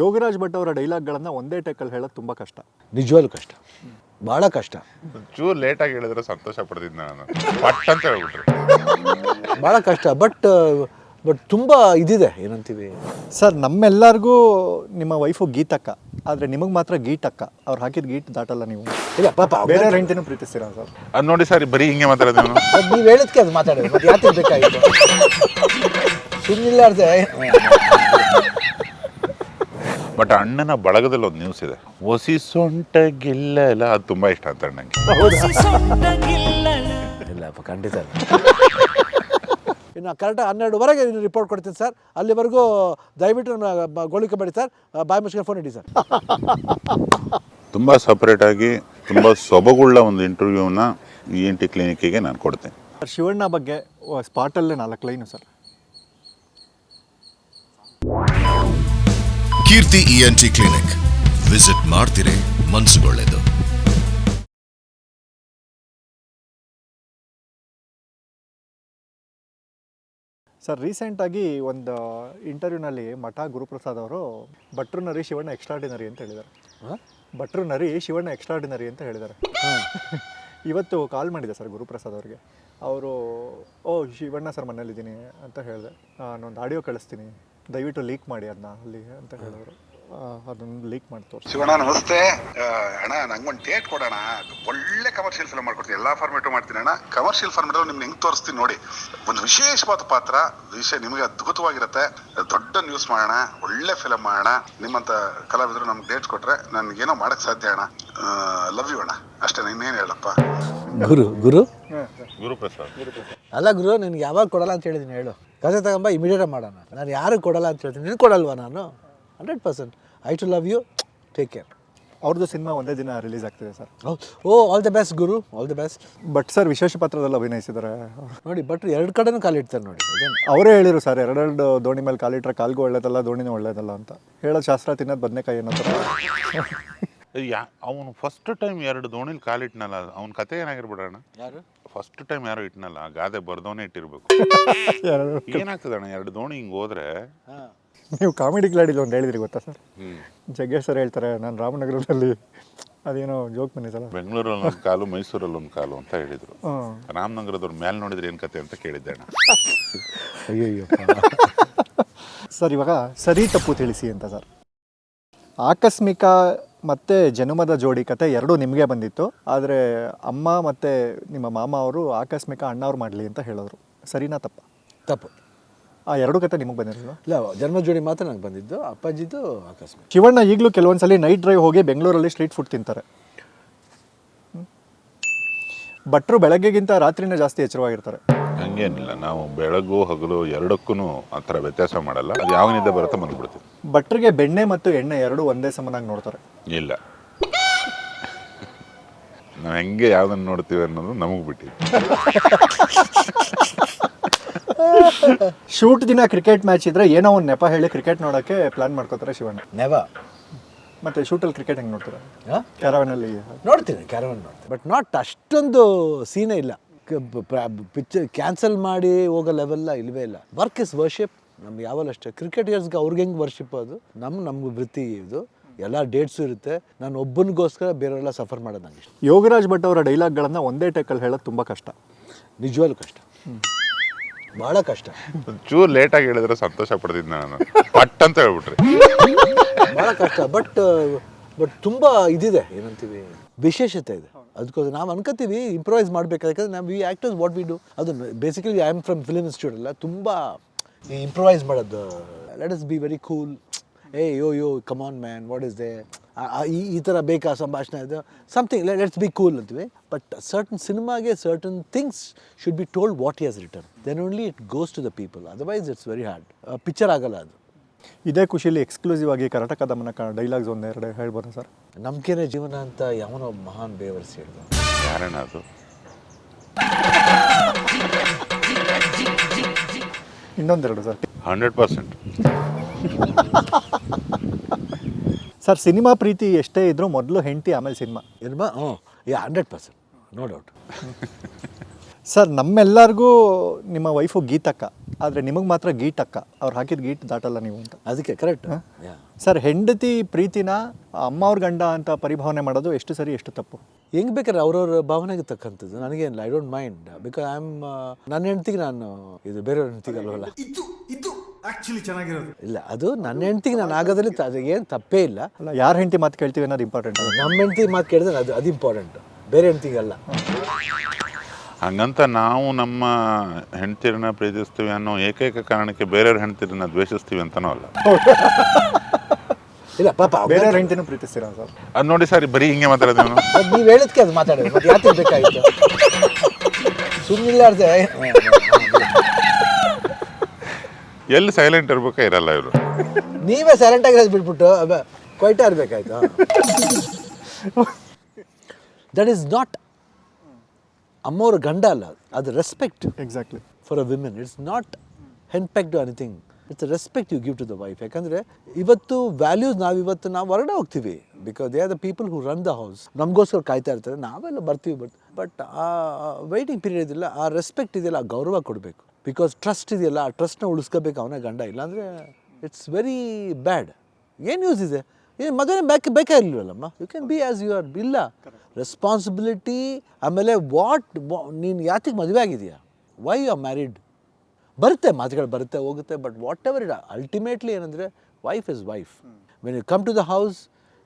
ಯೋಗರಾಜ್ ಭಟ್ ಅವರ ಡೈಲಾಗ್ಗಳನ್ನು ಒಂದೇ ಟೇಕಲ್ಲಿ ಹೇಳೋದು ತುಂಬ ಕಷ್ಟ. ನಿಜವಾಗ್ಲೂ ಕಷ್ಟ. ಭಾಳ ಕಷ್ಟ. ಚೂರು ಲೇಟಾಗಿ ಹೇಳಿದ್ರೆ ಸಂತೋಷ ಪಡ್ತಿದ್ದೆ ನಾನು. ಬಟ್ ಅಂತ ಹೇಳ್ಬಿಟ್ರು. ಭಾಳ ಕಷ್ಟ. ಬಟ್ ಬಟ್ ತುಂಬ ಇದಿದೆ. ಏನಂತೀವಿ? ಸರ್ ನಮ್ಮೆಲ್ಲರಿಗೂ ನಿಮ್ಮ ವೈಫು ಗೀತಕ್ಕ. ಆದರೆ ನಿಮಗೆ ಮಾತ್ರ ಗೀಟಕ್ಕ ಅವ್ರು ಹಾಕಿದ ಗೀಟ್ ದಾಟಲ್ಲ ನೀವು. ಇಲ್ಲ ಪಾಪ ಬೇರೆಯವ್ರ ಹೆಂಡತಿನೂ ಪ್ರೀತಿಸ್ತೀರಾ ಸರ್? ಅದು ನೋಡಿ ಸರ್ ಬರೀ ಹಿಂಗೆ ಮಾತಾಡೋದು ನೀವು ನೀವು ಹೇಳಿದ್ಕೆ ಅದು ಮಾತಾಡೋದು. ಮತ್ತೆ ಯಾಕೆ ಬೇಕಾಗಿತ್ತು ಸುಮ್ಮನಿಲ್ಲಾರ್ದೆ ಬಟ್ ಅಣ್ಣನ ಬಳಗದಲ್ಲಿ ಒಂದು ನ್ಯೂಸ್ ಇದೆ. ಒಸಿ ಸೊಂಟ ಗಿಲ್ಲಲ್ಲ ಅದು ತುಂಬಾ ಇಷ್ಟ ಅಂತ ಅಣ್ಣಂಗೆ. ಖಂಡಿತ. ಇನ್ನು ಕರೆಕ್ಟಾಗಿ ಹನ್ನೆರಡುವರೆಗೆ ರಿಪೋರ್ಟ್ ಕೊಡ್ತೀನಿ ಸರ್ ಅಲ್ಲಿವರೆಗೂ ದಯವಿಟ್ಟು ನನ್ನ ಬ- ಗೋಳಿಕೆ ಮಾಡಿ ಸರ್ ಬಾಯಿ ಮುಚ್ಕೊಂಡು ಫೋನ್ ಇಡಿ ಸರ್ ತುಂಬಾ ಸಪರೇಟ್ ಆಗಿ ತುಂಬಾ ಸೊಬಗುಳ್ಳ ಒಂದು ಇಂಟರ್ವ್ಯೂನ ಇ ಎನ್ ಟಿ ಕ್ಲಿನಿಕ್ಕಿಗೆ ನಾನು ಕೊಡ್ತೇನೆ. ಸರ್ ಶಿವಣ್ಣ ಬಗ್ಗೆ ಸ್ಪಾಟಲ್ಲೇ ನಾಲ್ಕು line sir Keerthi ENT clinic visit ಮಾಡ್ತಿರೇ ಮನ್ಸುಗೊಳ್ಳೆದು. ಸರ್ ರೀಸೆಂಟಾಗಿ ಒಂದು ಇಂಟರ್ವ್ಯೂನಲ್ಲಿ ಮಠ ಗುರುಪ್ರಸಾದ್ ಅವರು ಭಟ್ರು ನರಿ ಶಿವಣ್ಣ ಎಕ್ಸ್ಟ್ರಾರ್ಡಿನರಿ ಅಂತ ಹೇಳಿದ್ದಾರೆ. ಭಟ್ರು ನರಿ ಶಿವಣ್ಣ ಎಕ್ಸ್ಟ್ರಾರ್ಡಿನರಿ ಅಂತ ಹೇಳಿದ್ದಾರೆ. ಇವತ್ತು ಕಾಲ್ ಮಾಡಿದೆ ಸರ್ ಗುರುಪ್ರಸಾದ್ ಅವರಿಗೆ. ಅವರು ಓ ಶಿವಣ್ಣ ಸರ್ ಮನೇಲಿದ್ದೀನಿ ಅಂತ ಹೇಳಿದೆ. ನಾನೊಂದು ಆಡಿಯೋ ಕಳಿಸ್ತೀನಿ ದಯವಿಟ್ಟು ಲೀಕ್ ಮಾಡಿ ಅದನ್ನ ಅಲ್ಲಿ ಅಂತ ಹೇಳಿದ್ರು ಅದನ್ನ ಲೀಕ್ ಮಾಡಿ ತೋರಿಸಿ. ಶಿವಣ್ಣ ನಮಸ್ತೆ. ಅಣ್ಣ ಅಣ್ಣ ನಂಗೊಂದು ಡೇಟ್ ಕೊಡೋಣ. ಒಳ್ಳೆ ಕಮರ್ಷಿಯಲ್ ಫಿಲ್ಮ್ ಮಾಡ್ಕೊಡ್ತೀನಿ. ಎಲ್ಲಾ ಫಾರ್ಮೇಟು ಮಾಡ್ತೀನಿ ಅಣ್ಣ. ಕಮರ್ಷಿಯಲ್ ಫಾರ್ಮೇಟ್ ನಿಮ್ಗೆ ಹೆಂಗ್ ತೋರಿಸ್ತೀನಿ ನೋಡಿ. ಒಂದು ವಿಶೇಷವಾದ ಪಾತ್ರ. ವಿಷಯ ನಿಮಗೆ ಅದ್ಭುತವಾಗಿರುತ್ತೆ. ದೊಡ್ಡ ನ್ಯೂಸ್ ಮಾಡೋಣ. ಒಳ್ಳೆ ಫಿಲಮ್ ಮಾಡೋಣ. ನಿಮ್ಮಂತ ಕಲಾವಿದರು ನಮ್ಗೆ ಡೇಟ್ ಕೊಟ್ರೆ ನನ್ಗೇನೋ ಮಾಡಕ್ ಸಾಧ್ಯ ಅಣ್ಣ. ಲವ್ ಯು ಅಣ್ಣ. ಅಷ್ಟೇ ಇನ್ನೇನು ಹೇಳಪ್ಪ? ಗುರು ಗುರು? ಗುರುಪ್ರಸಾದ್. ಅಲ್ಲ ಗುರು ನಿನ್ಗೆ ಯಾವಾಗ ಕೊಡಲ್ಲ ಅಂತ ಹೇಳಿದ್ದೀನಿ ಹೇಳು. ಕತೆ ತಗೊಂಬ ಇಮಿಡಿಯೇಟ್ ಮಾಡೋಣ. ನಾನು ಯಾರು ಕೊಡಲ್ಲ ಅಂತ ಹೇಳ್ತೀನಿ. ನೀನು ಕೊಡಲ್ವಾ ನಾನು? Hundred percent I too love you take care ಅವ್ರದ್ದು ಸಿನಿಮಾ ಒಂದೇ ದಿನ ರಿಲೀಸ್ ಆಗ್ತಿದೆ sir. O all the best Guru all the best but sir ವಿಶೇಷ ಪಾತ್ರದಲ್ಲಿ ಅಭಿನಯಿಸಿದ್ದಾರೆ ನೋಡಿ ಬಟ್ ಎರಡು ಕಡೆನೂ ಕಾಲಿಡ್ತಾರೆ ನೋಡಿ ಅದೇನು? ಅವರೇ ಹೇಳಿರು ಸರ್ ಎರಡೆರಡು ದೋಣಿ ಮೇಲೆ ಕಾಲಿಟ್ರೆ ಕಾಲ್ಗೂ ಒಳ್ಳೇದಲ್ಲ ದೋಣಿನೂ ಒಳ್ಳೇದಲ್ಲ ಅಂತ. ಹೇಳೋ ಶಾಸ್ತ್ರ ತಿನ್ನೋದು ಬದನೆಕಾಯಿ ಏನೋ ಥರ. ಯಾ ಅವನು ಫಸ್ಟ್ ಟೈಮ್ ಎರಡು ದೋಣಿಲಿ ಕಾಲಿಟ್ನಲ್ಲ ಅವನ ಕತೆ ಏನಾಗಿರ್ಬಿಡೋಣ? ಯಾರು? ಫಸ್ಟ್ ಟೈಮ್ ಯಾರು ಇಟ್ನಲ್ಲ ಆ ಗಾದೆ ಬರ್ದವನೇ ಇಟ್ಟಿರ್ಬೇಕು. ಏನಾಗ್ತದೆ ಅಣ್ಣ ಎರಡು ದೋಣಿ ಹಿಂಗ್ ಹೋದ್ರೆ? ಹಾಂ. ನೀವು ಕಾಮಿಡಿ ಗ್ಲಾಡಿಲ್ ಒಂದು ಹೇಳಿದ್ರಿ ಗೊತ್ತಾ ಸರ್? ಜಗ್ಗೇಶ್ ಸರ್ ಹೇಳ್ತಾರೆ ನಾನು ರಾಮನಗರದಲ್ಲಿ ಅದೇನೋ ಜೋಕ್ ಬಂದಿದ್ದಲ್ಲ ಬೆಂಗಳೂರಲ್ಲಿ ಒಂದು ಕಾಲು ಮೈಸೂರಲ್ಲಿ ಒಂದು ಕಾಲು ಅಂತ ಹೇಳಿದ್ರು. ರಾಮನಗರದವ್ರ ಮೇಲೆ ನೋಡಿದ್ರೆ ಏನು ಕತೆ ಅಂತ ಕೇಳಿದ್ದೆ ಅಣ್ಣ. ಅಯ್ಯೋ ಸರ್ ಇವಾಗ ಸರಿ ತಪ್ಪು ತಿಳಿಸಿ ಅಂತ ಸರ್. ಆಕಸ್ಮಿಕ ಮತ್ತು ಜನುಮದ ಜೋಡಿ ಕತೆ ಎರಡೂ ನಿಮಗೆ ಬಂದಿತ್ತು. ಆದರೆ ಅಮ್ಮ ಮತ್ತು ನಿಮ್ಮ ಮಾಮ ಅವರು ಆಕಸ್ಮಿಕ ಅಣ್ಣವ್ರು ಮಾಡಲಿ ಅಂತ ಹೇಳಿದ್ರು ಸರಿನಾ ತಪ್ಪ? ತಪ್ಪು. ಆ ಎರಡು ಕತೆ ನಿಮಗೆ ಬಂದಿರಲಿಲ್ಲ ಇಲ್ಲ ಜನ್ಮ ಜೋಡಿ ಮಾತ್ರ ನನಗೆ ಬಂದಿದ್ದು. ಅಪ್ಪಾಜಿದು ಆಕಸ್ಮಿಕ. ಶಿವಣ್ಣ ಈಗಲೂ ಕೆಲವೊಂದ್ಸಲಿ ನೈಟ್ ಡ್ರೈವ್ ಹೋಗಿ ಬೆಂಗಳೂರಲ್ಲಿ ಸ್ಟ್ರೀಟ್ ಫುಡ್ ತಿಂತಾರೆ. ಭಟ್ರು ಬೆಳಗ್ಗೆಗಿಂತ ರಾತ್ರಿನೇ ಜಾಸ್ತಿ ಎಚ್ಚರವಾಗಿರ್ತಾರೆ. ಹಂಗೇನಿಲ್ಲ. ನಾವು ಬೆಳಗು ಹಗಲು ಎರಡಕ್ಕೂ ಆ ಥರ ವ್ಯತ್ಯಾಸ ಮಾಡಲ್ಲ. ಅದು ಯಾವ ನಿದ್ದೆ ಬರುತ್ತೆ ಬಂದ್ಬಿಡ್ತೀವಿ ಭಟ್ರಿಗೆ ಬೆಣ್ಣೆ ಮತ್ತು ಎಣ್ಣೆ ಎರಡೂ ಒಂದೇ ಸಮನಾಗಿ ನೋಡ್ತಾರೆ. ಇಲ್ಲ. ನಾವು ಹೆಂಗೆ ಯಾವ್ದನ್ನ ನೋಡ್ತೀವಿ ಅನ್ನೋದು ನಮಗೆ ಬಿಟ್ಟಿದ್ದು ಶೂಟ್ ದಿನ ಕ್ರಿಕೆಟ್ ಮ್ಯಾಚ್ ಇದ್ರೆ ಏನೋ ಒಂದು ನೆಪ ಹೇಳಿ ಕ್ರಿಕೆಟ್ ನೋಡೋಕ್ಕೆ ಪ್ಲಾನ್ ಮಾಡ್ಕೋತಾರೆ ಶಿವಣ್ಣ. ನೆವ ಮತ್ತೆ ಶೂಟಲ್ಲಿ ಕ್ರಿಕೆಟ್ ಹೆಂಗೆ ನೋಡ್ತೀರಾ? ಕ್ಯಾರವನ್ ಕ್ಯಾರವನಲ್ಲಿ. ನೋಡ್ತೀನಿ ಕ್ಯಾರವನ್ ನೋಡ್ತೀನಿ. ಬಟ್ ನಾಟ್ ಅಷ್ಟೊಂದು ಸೀನೇ ಇಲ್ಲ. ಪಿಕ್ಚರ್ ಕ್ಯಾನ್ಸಲ್ ಮಾಡಿ ಹೋಗೋ ಲೆವೆಲ್ಲ ಇಲ್ಲವೇ ಇಲ್ಲ. ವರ್ಕ್ ಇಸ್ ವರ್ಷಿಪ್ ನಮ್ಗೆ ಯಾವಲ್ಲ ಅಷ್ಟೇ. ಕ್ರಿಕೆಟರ್ಸ್ಗೆ ಅವ್ರಿಗೆ ಹೆಂಗೆ ವರ್ಷಿಪ್ ಅದು? ನಮ್ಮ ನಮ್ಗೆ ವೃತ್ತಿ ಇದು. ಎಲ್ಲ ಡೇಟ್ಸು ಇರುತ್ತೆ. ನಾನು ಒಬ್ಬನಿಗೋಸ್ಕರ ಬೇರೆಯವರೆಲ್ಲ ಸಫರ್ ಮಾಡೋದು ನನಗೆ ಇಷ್ಟ. ಯೋಗರಾಜ್ ಭಟ್ ಅವರ ಡೈಲಾಗ್ಗಳನ್ನು ಒಂದೇ ಟೇಕಲ್ಲಿ ಹೇಳೋದು ತುಂಬ ಕಷ್ಟ. ನಿಜವಾಗ್ಲೂ ಕಷ್ಟ. ಭಾಳ ಕಷ್ಟ. ಚೂರು ಲೇಟಾಗಿ ಹೇಳಿದ್ರೆ ಸಂತೋಷ ಪಡ್ತಿದ್ದೆ ನಾನು. ಪಟ್ ಅಂತ ಹೇಳ್ಬಿಟ್ರಿ. ಭಾಳ ಕಷ್ಟ ಬಟ್ ಬಟ್ ತುಂಬ ಇದಿದೆ. ಏನಂತೀವಿ? ವಿಶೇಷತೆ ಇದೆ. ಅದಕ್ಕೋಸ್ಕರ ನಾವು ಅನ್ಕೋತೀವಿ ಮಾಡಬೇಕು ಮಾಡಬೇಕಾದ್ರೆ ನಾವು we actors what we do ಅದು basically I am from film institute ಅಲ್ಲ ತುಂಬ ಇಂಪ್ರೊವೈಸ್ ಮಾಡೋದು. Let us be very cool ಏ yo yo come on man what is they ಈ ಈ ಥರ ಬೇಕಾ ಸಂಭಾಷಣೆ ಇದೆ? ಸಮಥಿಂಗ್ ಲೆಟ್ಸ್ ಬಿ ಕೂಲ್ ಅಂತೀವಿ. ಬಟ್ ಸರ್ಟನ್ ಸಿನಿಮಾಗೆ certain things should be told what he has return then only it goes to the people otherwise it's very hard picture ಆಗಲ್ಲ ಅದು. ಇದೇ ಖುಷಿಯಲ್ಲಿ ಎಕ್ಸ್ಕ್ಲೂಸಿವ್ ಆಗಿ ಕರ್ನಾಟಕ ದಮನ ಡೈಲಾಗ್ಸ್ ಒಂದೆರಡು ಹೇಳ್ಬೋದು ಸರ್? ನಂಬಿಕೆನೇ ಜೀವನ ಅಂತ ಯಾವನೋ ಒಬ್ಬ ಮಹಾನ್ ಬೇವರ್ಸಿ ಹೇಳ್ದ ಕಾರಣ ಅದು? ಇನ್ನೊಂದೆರಡು sir. Hundred percent. Sir cinema ಪ್ರೀತಿ ಎಷ್ಟೇ ಇದ್ರೂ ಮೊದಲು ಹೆಂಡತಿ ಆಮೇಲೆ ಸಿನಿಮಾ. ಏನಮ್ಮ ಹ್ಞೂ. Yeah hundred percent. No doubt. Sir ನಮ್ಮೆಲ್ಲರಿಗೂ ನಿಮ್ಮ ವೈಫು ಗೀತಕ್ಕ. ಆದರೆ ನಿಮಗೆ ಮಾತ್ರ ಗೀಟ್ ಅಕ್ಕ. ಅವ್ರು ಹಾಕಿದ ಗೀಟ್ ದಾಟಲ್ಲ ನೀವು ಅಂತ. ಅದಕ್ಕೆ ಕರೆಕ್ಟ್ ಸರ್ ಹೆಂಡತಿ ಪ್ರೀತಿನ ಅಮ್ಮ ಅವ್ರ ಗಂಡ ಅಂತ ಪರಿಭಾವನೆ ಮಾಡೋದು ಎಷ್ಟು ಸರಿ ಎಷ್ಟು ತಪ್ಪು? ಹೆಂಗ್ ಬೇಕಾದ್ರೆ ಅವ್ರವ್ರ ಭಾವನೆಗೆ ತಕ್ಕಂಥದ್ದು. ನನಗೇನಿಲ್ಲ I don't mind because I am ನನ್ನ ಹೆಂಡ್ತಿಗೆ ನಾನು ಇದು ಬೇರೆಯವ್ರ ಹೆಂಡ್ತಿಗೆ ಅಲ್ವಲ್ಲ? ಇಲ್ಲ ಅದು ನನ್ನ ಹೆಂಡ್ತಿಗೆ ನಾನು ಆಗೋದ್ರಲ್ಲಿ ಅದು ಏನು ತಪ್ಪೇ ಇಲ್ಲ. ಅಲ್ಲ ಯಾರ ಹೆಂಡತಿ ಮಾತು ಕೇಳ್ತೀವಿ ಅನ್ನೋದು ಇಂಪಾರ್ಟೆಂಟ್ ನಮ್ಮ ಹೆಂಡತಿ ಮಾತು ಕೇಳಿದ್ರೆ ಅದು ಅದು ಇಂಪಾರ್ಟೆಂಟ್ ಬೇರೆ ಹೆಂಡ್ತಿಗೆ ಅಲ್ಲ. ಹಂಗಂತ ನಾವು ನಮ್ಮ ಹೆಂಡ್ತಿರನ್ನ ಪ್ರೀತಿಸ್ತೀವಿ ಅನ್ನೋ ಏಕೈಕ ಕಾರಣಕ್ಕೆ ಬೇರೆಯವ್ರ ಹೆಂಡ್ತಿರನ್ನ ದ್ವೇಷಿಸ್ತೀವಿ ಅಂತನೂ ಅಲ್ಲ. ಇಲ್ಲ ಪಾಪ ಬೇರೆಯವ್ರ ಹೆಂಡತಿನೂ ಪ್ರೀತಿಸ್ತೀರ ಸರ್? ಅದು ನೋಡಿ ಸರ್ ಬರೀ ಹಿಂಗೆ ಮಾತಾಡೋದು ನೀವು ನೀವು ಹೇಳಿದ್ಕೆ ಅದು ಮಾತಾಡೋದು ಮತ್ತೆ ಯಾಕೆ ಬೇಕಾಗಿತ್ತು? ಸುಮ್ಮನಿಲ್ಲಾರ್ದೆ ಎಲ್ಲಿ ಸೈಲೆಂಟ್ ಇರ್ಬೇಕಾ ಇರಲ್ಲ ಇವರು. ನೀವೇ ಸೈಲೆಂಟ್ ಆಗಿರೋದು ಬಿಟ್ಬಿಟ್ಟು ಕ್ವೈಟ್ ಇರಬೇಕಾಯ್ತು ದಟ್ ಈಸ್ ನಾಟ್ ಅಮ್ಮವ್ರ ಗಂಡ ಅಲ್ಲ ಅದು respect exactly for a women it's not henpeck to anything it's respect you give to the wife ಯಾಕಂದರೆ ಇವತ್ತು ವ್ಯಾಲ್ಯೂಸ್ ನಾವು ಇವತ್ತು ನಾವು ಹೊರಗಡೆ ಹೋಗ್ತೀವಿ. Because they are the people who run the house ನಮಗೋಸ್ಕರ ಕಾಯ್ತಾ ಇರ್ತಾರೆ. ನಾವೆಲ್ಲ ಬರ್ತೀವಿ ಬಟ್ ಬಟ್ ಆ ವೈಟಿಂಗ್ ಪೀರಿಯಡ್ ಇದೆಯಲ್ಲ ಆ ರೆಸ್ಪೆಕ್ಟ್ ಇದೆಯಲ್ಲ ಆ ಗೌರವ ಕೊಡಬೇಕು. ಬಿಕಾಸ್ ಟ್ರಸ್ಟ್ ಇದೆಯಲ್ಲ ಆ ಟ್ರಸ್ಟ್ನ ಉಳಿಸ್ಕೋಬೇಕು ಅವನ ಗಂಡ. ಇಲ್ಲಾಂದರೆ ಇಟ್ಸ್ ವೆರಿ ಬ್ಯಾಡ್ ಏನು ಯೂಸ್ ಇದೆ? ಏನು ಮದುವೆ ಬೇಕು ಬೇಕಾ ಇಲ್ವಲ್ಲಮ್ಮ you can be as you are ಇಲ್ಲ ರೆಸ್ಪಾನ್ಸಿಬಿಲಿಟಿ ಆಮೇಲೆ ವಾಟ್ ನೀನು ಯಾತಿಗೆ ಮದುವೆ ಆಗಿದೆಯಾ ವೈ ಯು ಆರ್ ಮ್ಯಾರಿಡ್ ಬರುತ್ತೆ ಮಾತುಗಳು ಬರುತ್ತೆ ಹೋಗುತ್ತೆ but whatever it ultimately ಏನಂದರೆ wife is wife when you come to the house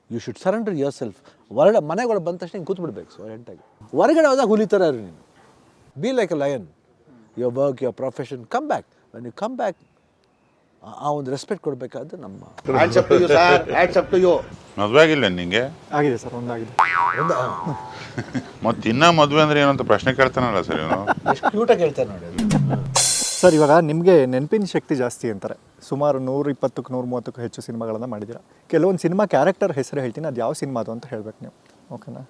you should surrender yourself ಹೊರಗಡೆ ಮನೆಗಳು ಬಂದ ತಕ್ಷಣ ಹಿಂಗೆ ಕೂತ್ಬಿಡ್ಬೇಕು ಎಂಟಾಗಿ. ಹೊರಗಡೆ ಹೋದಾಗ ಹುಲಿ ಥರ ಇರು ನೀನು. Be like a lion your work your profession come back when you come back ಆ ಒಂದು ರೆಸ್ಪೆಕ್ಟ್ ಕೊಡಬೇಕಾದ್ದು ನಮ್ಮ ಮದುವೆ ಆಗಿಲ್ಲ ನಿಂಗೆ? ಆಗಿದೆ ಸರ್ ಒಂದಾಗಿದೆ. ಒಂದು ಮತ್ತೆ ಇನ್ನ ಮದುವೆ ಅಂದ್ರೆ ಏನಂತ ಪ್ರಶ್ನೆ ಕೇಳ್ತಾನಲ್ಲ ಸರ್ ಇವನು? ಎಷ್ಟು ಕ್ಯೂಟಾಗಿ ಹೇಳ್ತಾರೆ ನೋಡಿ ಸರ್ ಇವಾಗ ನಿಮಗೆ ನೆನಪಿನ ಶಕ್ತಿ ಜಾಸ್ತಿ ಅಂತಾರೆ. ಸುಮಾರು ನೂರ ಇಪ್ಪತ್ತಕ್ಕೆ ನೂರ ಮೂವತ್ತಕ್ಕೂ ಹೆಚ್ಚು ಸಿನಿಮಾಗಳನ್ನು ಮಾಡಿದ್ದೀರಾ. ಕೆಲವೊಂದು ಸಿನಿಮಾ ಕ್ಯಾರೆಕ್ಟರ್ ಹೆಸರು ಹೇಳ್ತೀನಿ ಅದು ಯಾವ ಸಿನಿಮಾ ಅದು ಅಂತ ಹೇಳ್ಬೇಕು ನೀವು. ಓಕೆನಾ?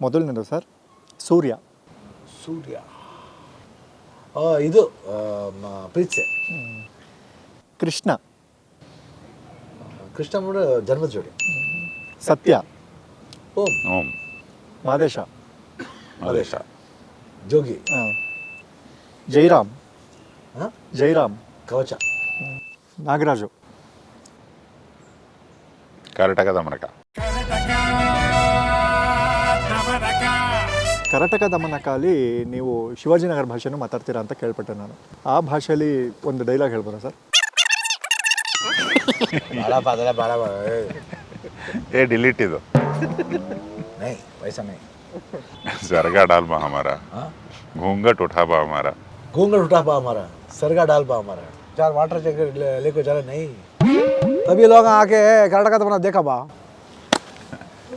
ಮೊದಲನೇದು ಸರ್ ಸೂರ್ಯ. ಸೂರ್ಯ. ಆ, ಇದು ಆ, ಮ- ಪ್ರೀತ್ಸೆ. ಕೃಷ್ಣ. ಕೃಷ್ಣ ಜನ್ಮದ ಜೋಡಿ. ಸತ್ಯ. ಓಂ. ಓಂ. ಮಾದೇಶ. ಮದೇಶ. ಜೋಗಿ. ಆ, ಜೈರಾಮ್. ಹಾ? ಜೈರಾಮ್. ಕವಚ. ನಾಗರಾಜು. ಕರ್ನಾಟಕ ದಮನಕ ಕರ್ನಾಟಕ ದಮನಕಾಲಿ ನೀವು ಶಿವಾಜಿನಗರ ಭಾಷೆನೂ ಮಾತಾಡ್ತೀರಾ ಅಂತ ಕೇಳ್ಪಟ್ಟೆ ನಾನು. ಆ ಭಾಷೆಯಲ್ಲಿ ಒಂದು ಡೈಲಾಗ್ ಹೇಳ್ಬೋದಾ ಸರ್? ಬಾಳ ಬಾದಲ ಬಾಳ ಏ ಡಿಲೀಟ್ ಇದು ನೈ ವಯಸ್ಸ ನೈ सरगा डाल बा हमारा घूंघट उठा बा हमारा घूंघट उठा पा हमारा सरगा डाल पा हमारा चार वाटर जैकेट ले, लेको चला नहीं तभी लोग आके कर्नाटक तो बना देखा बा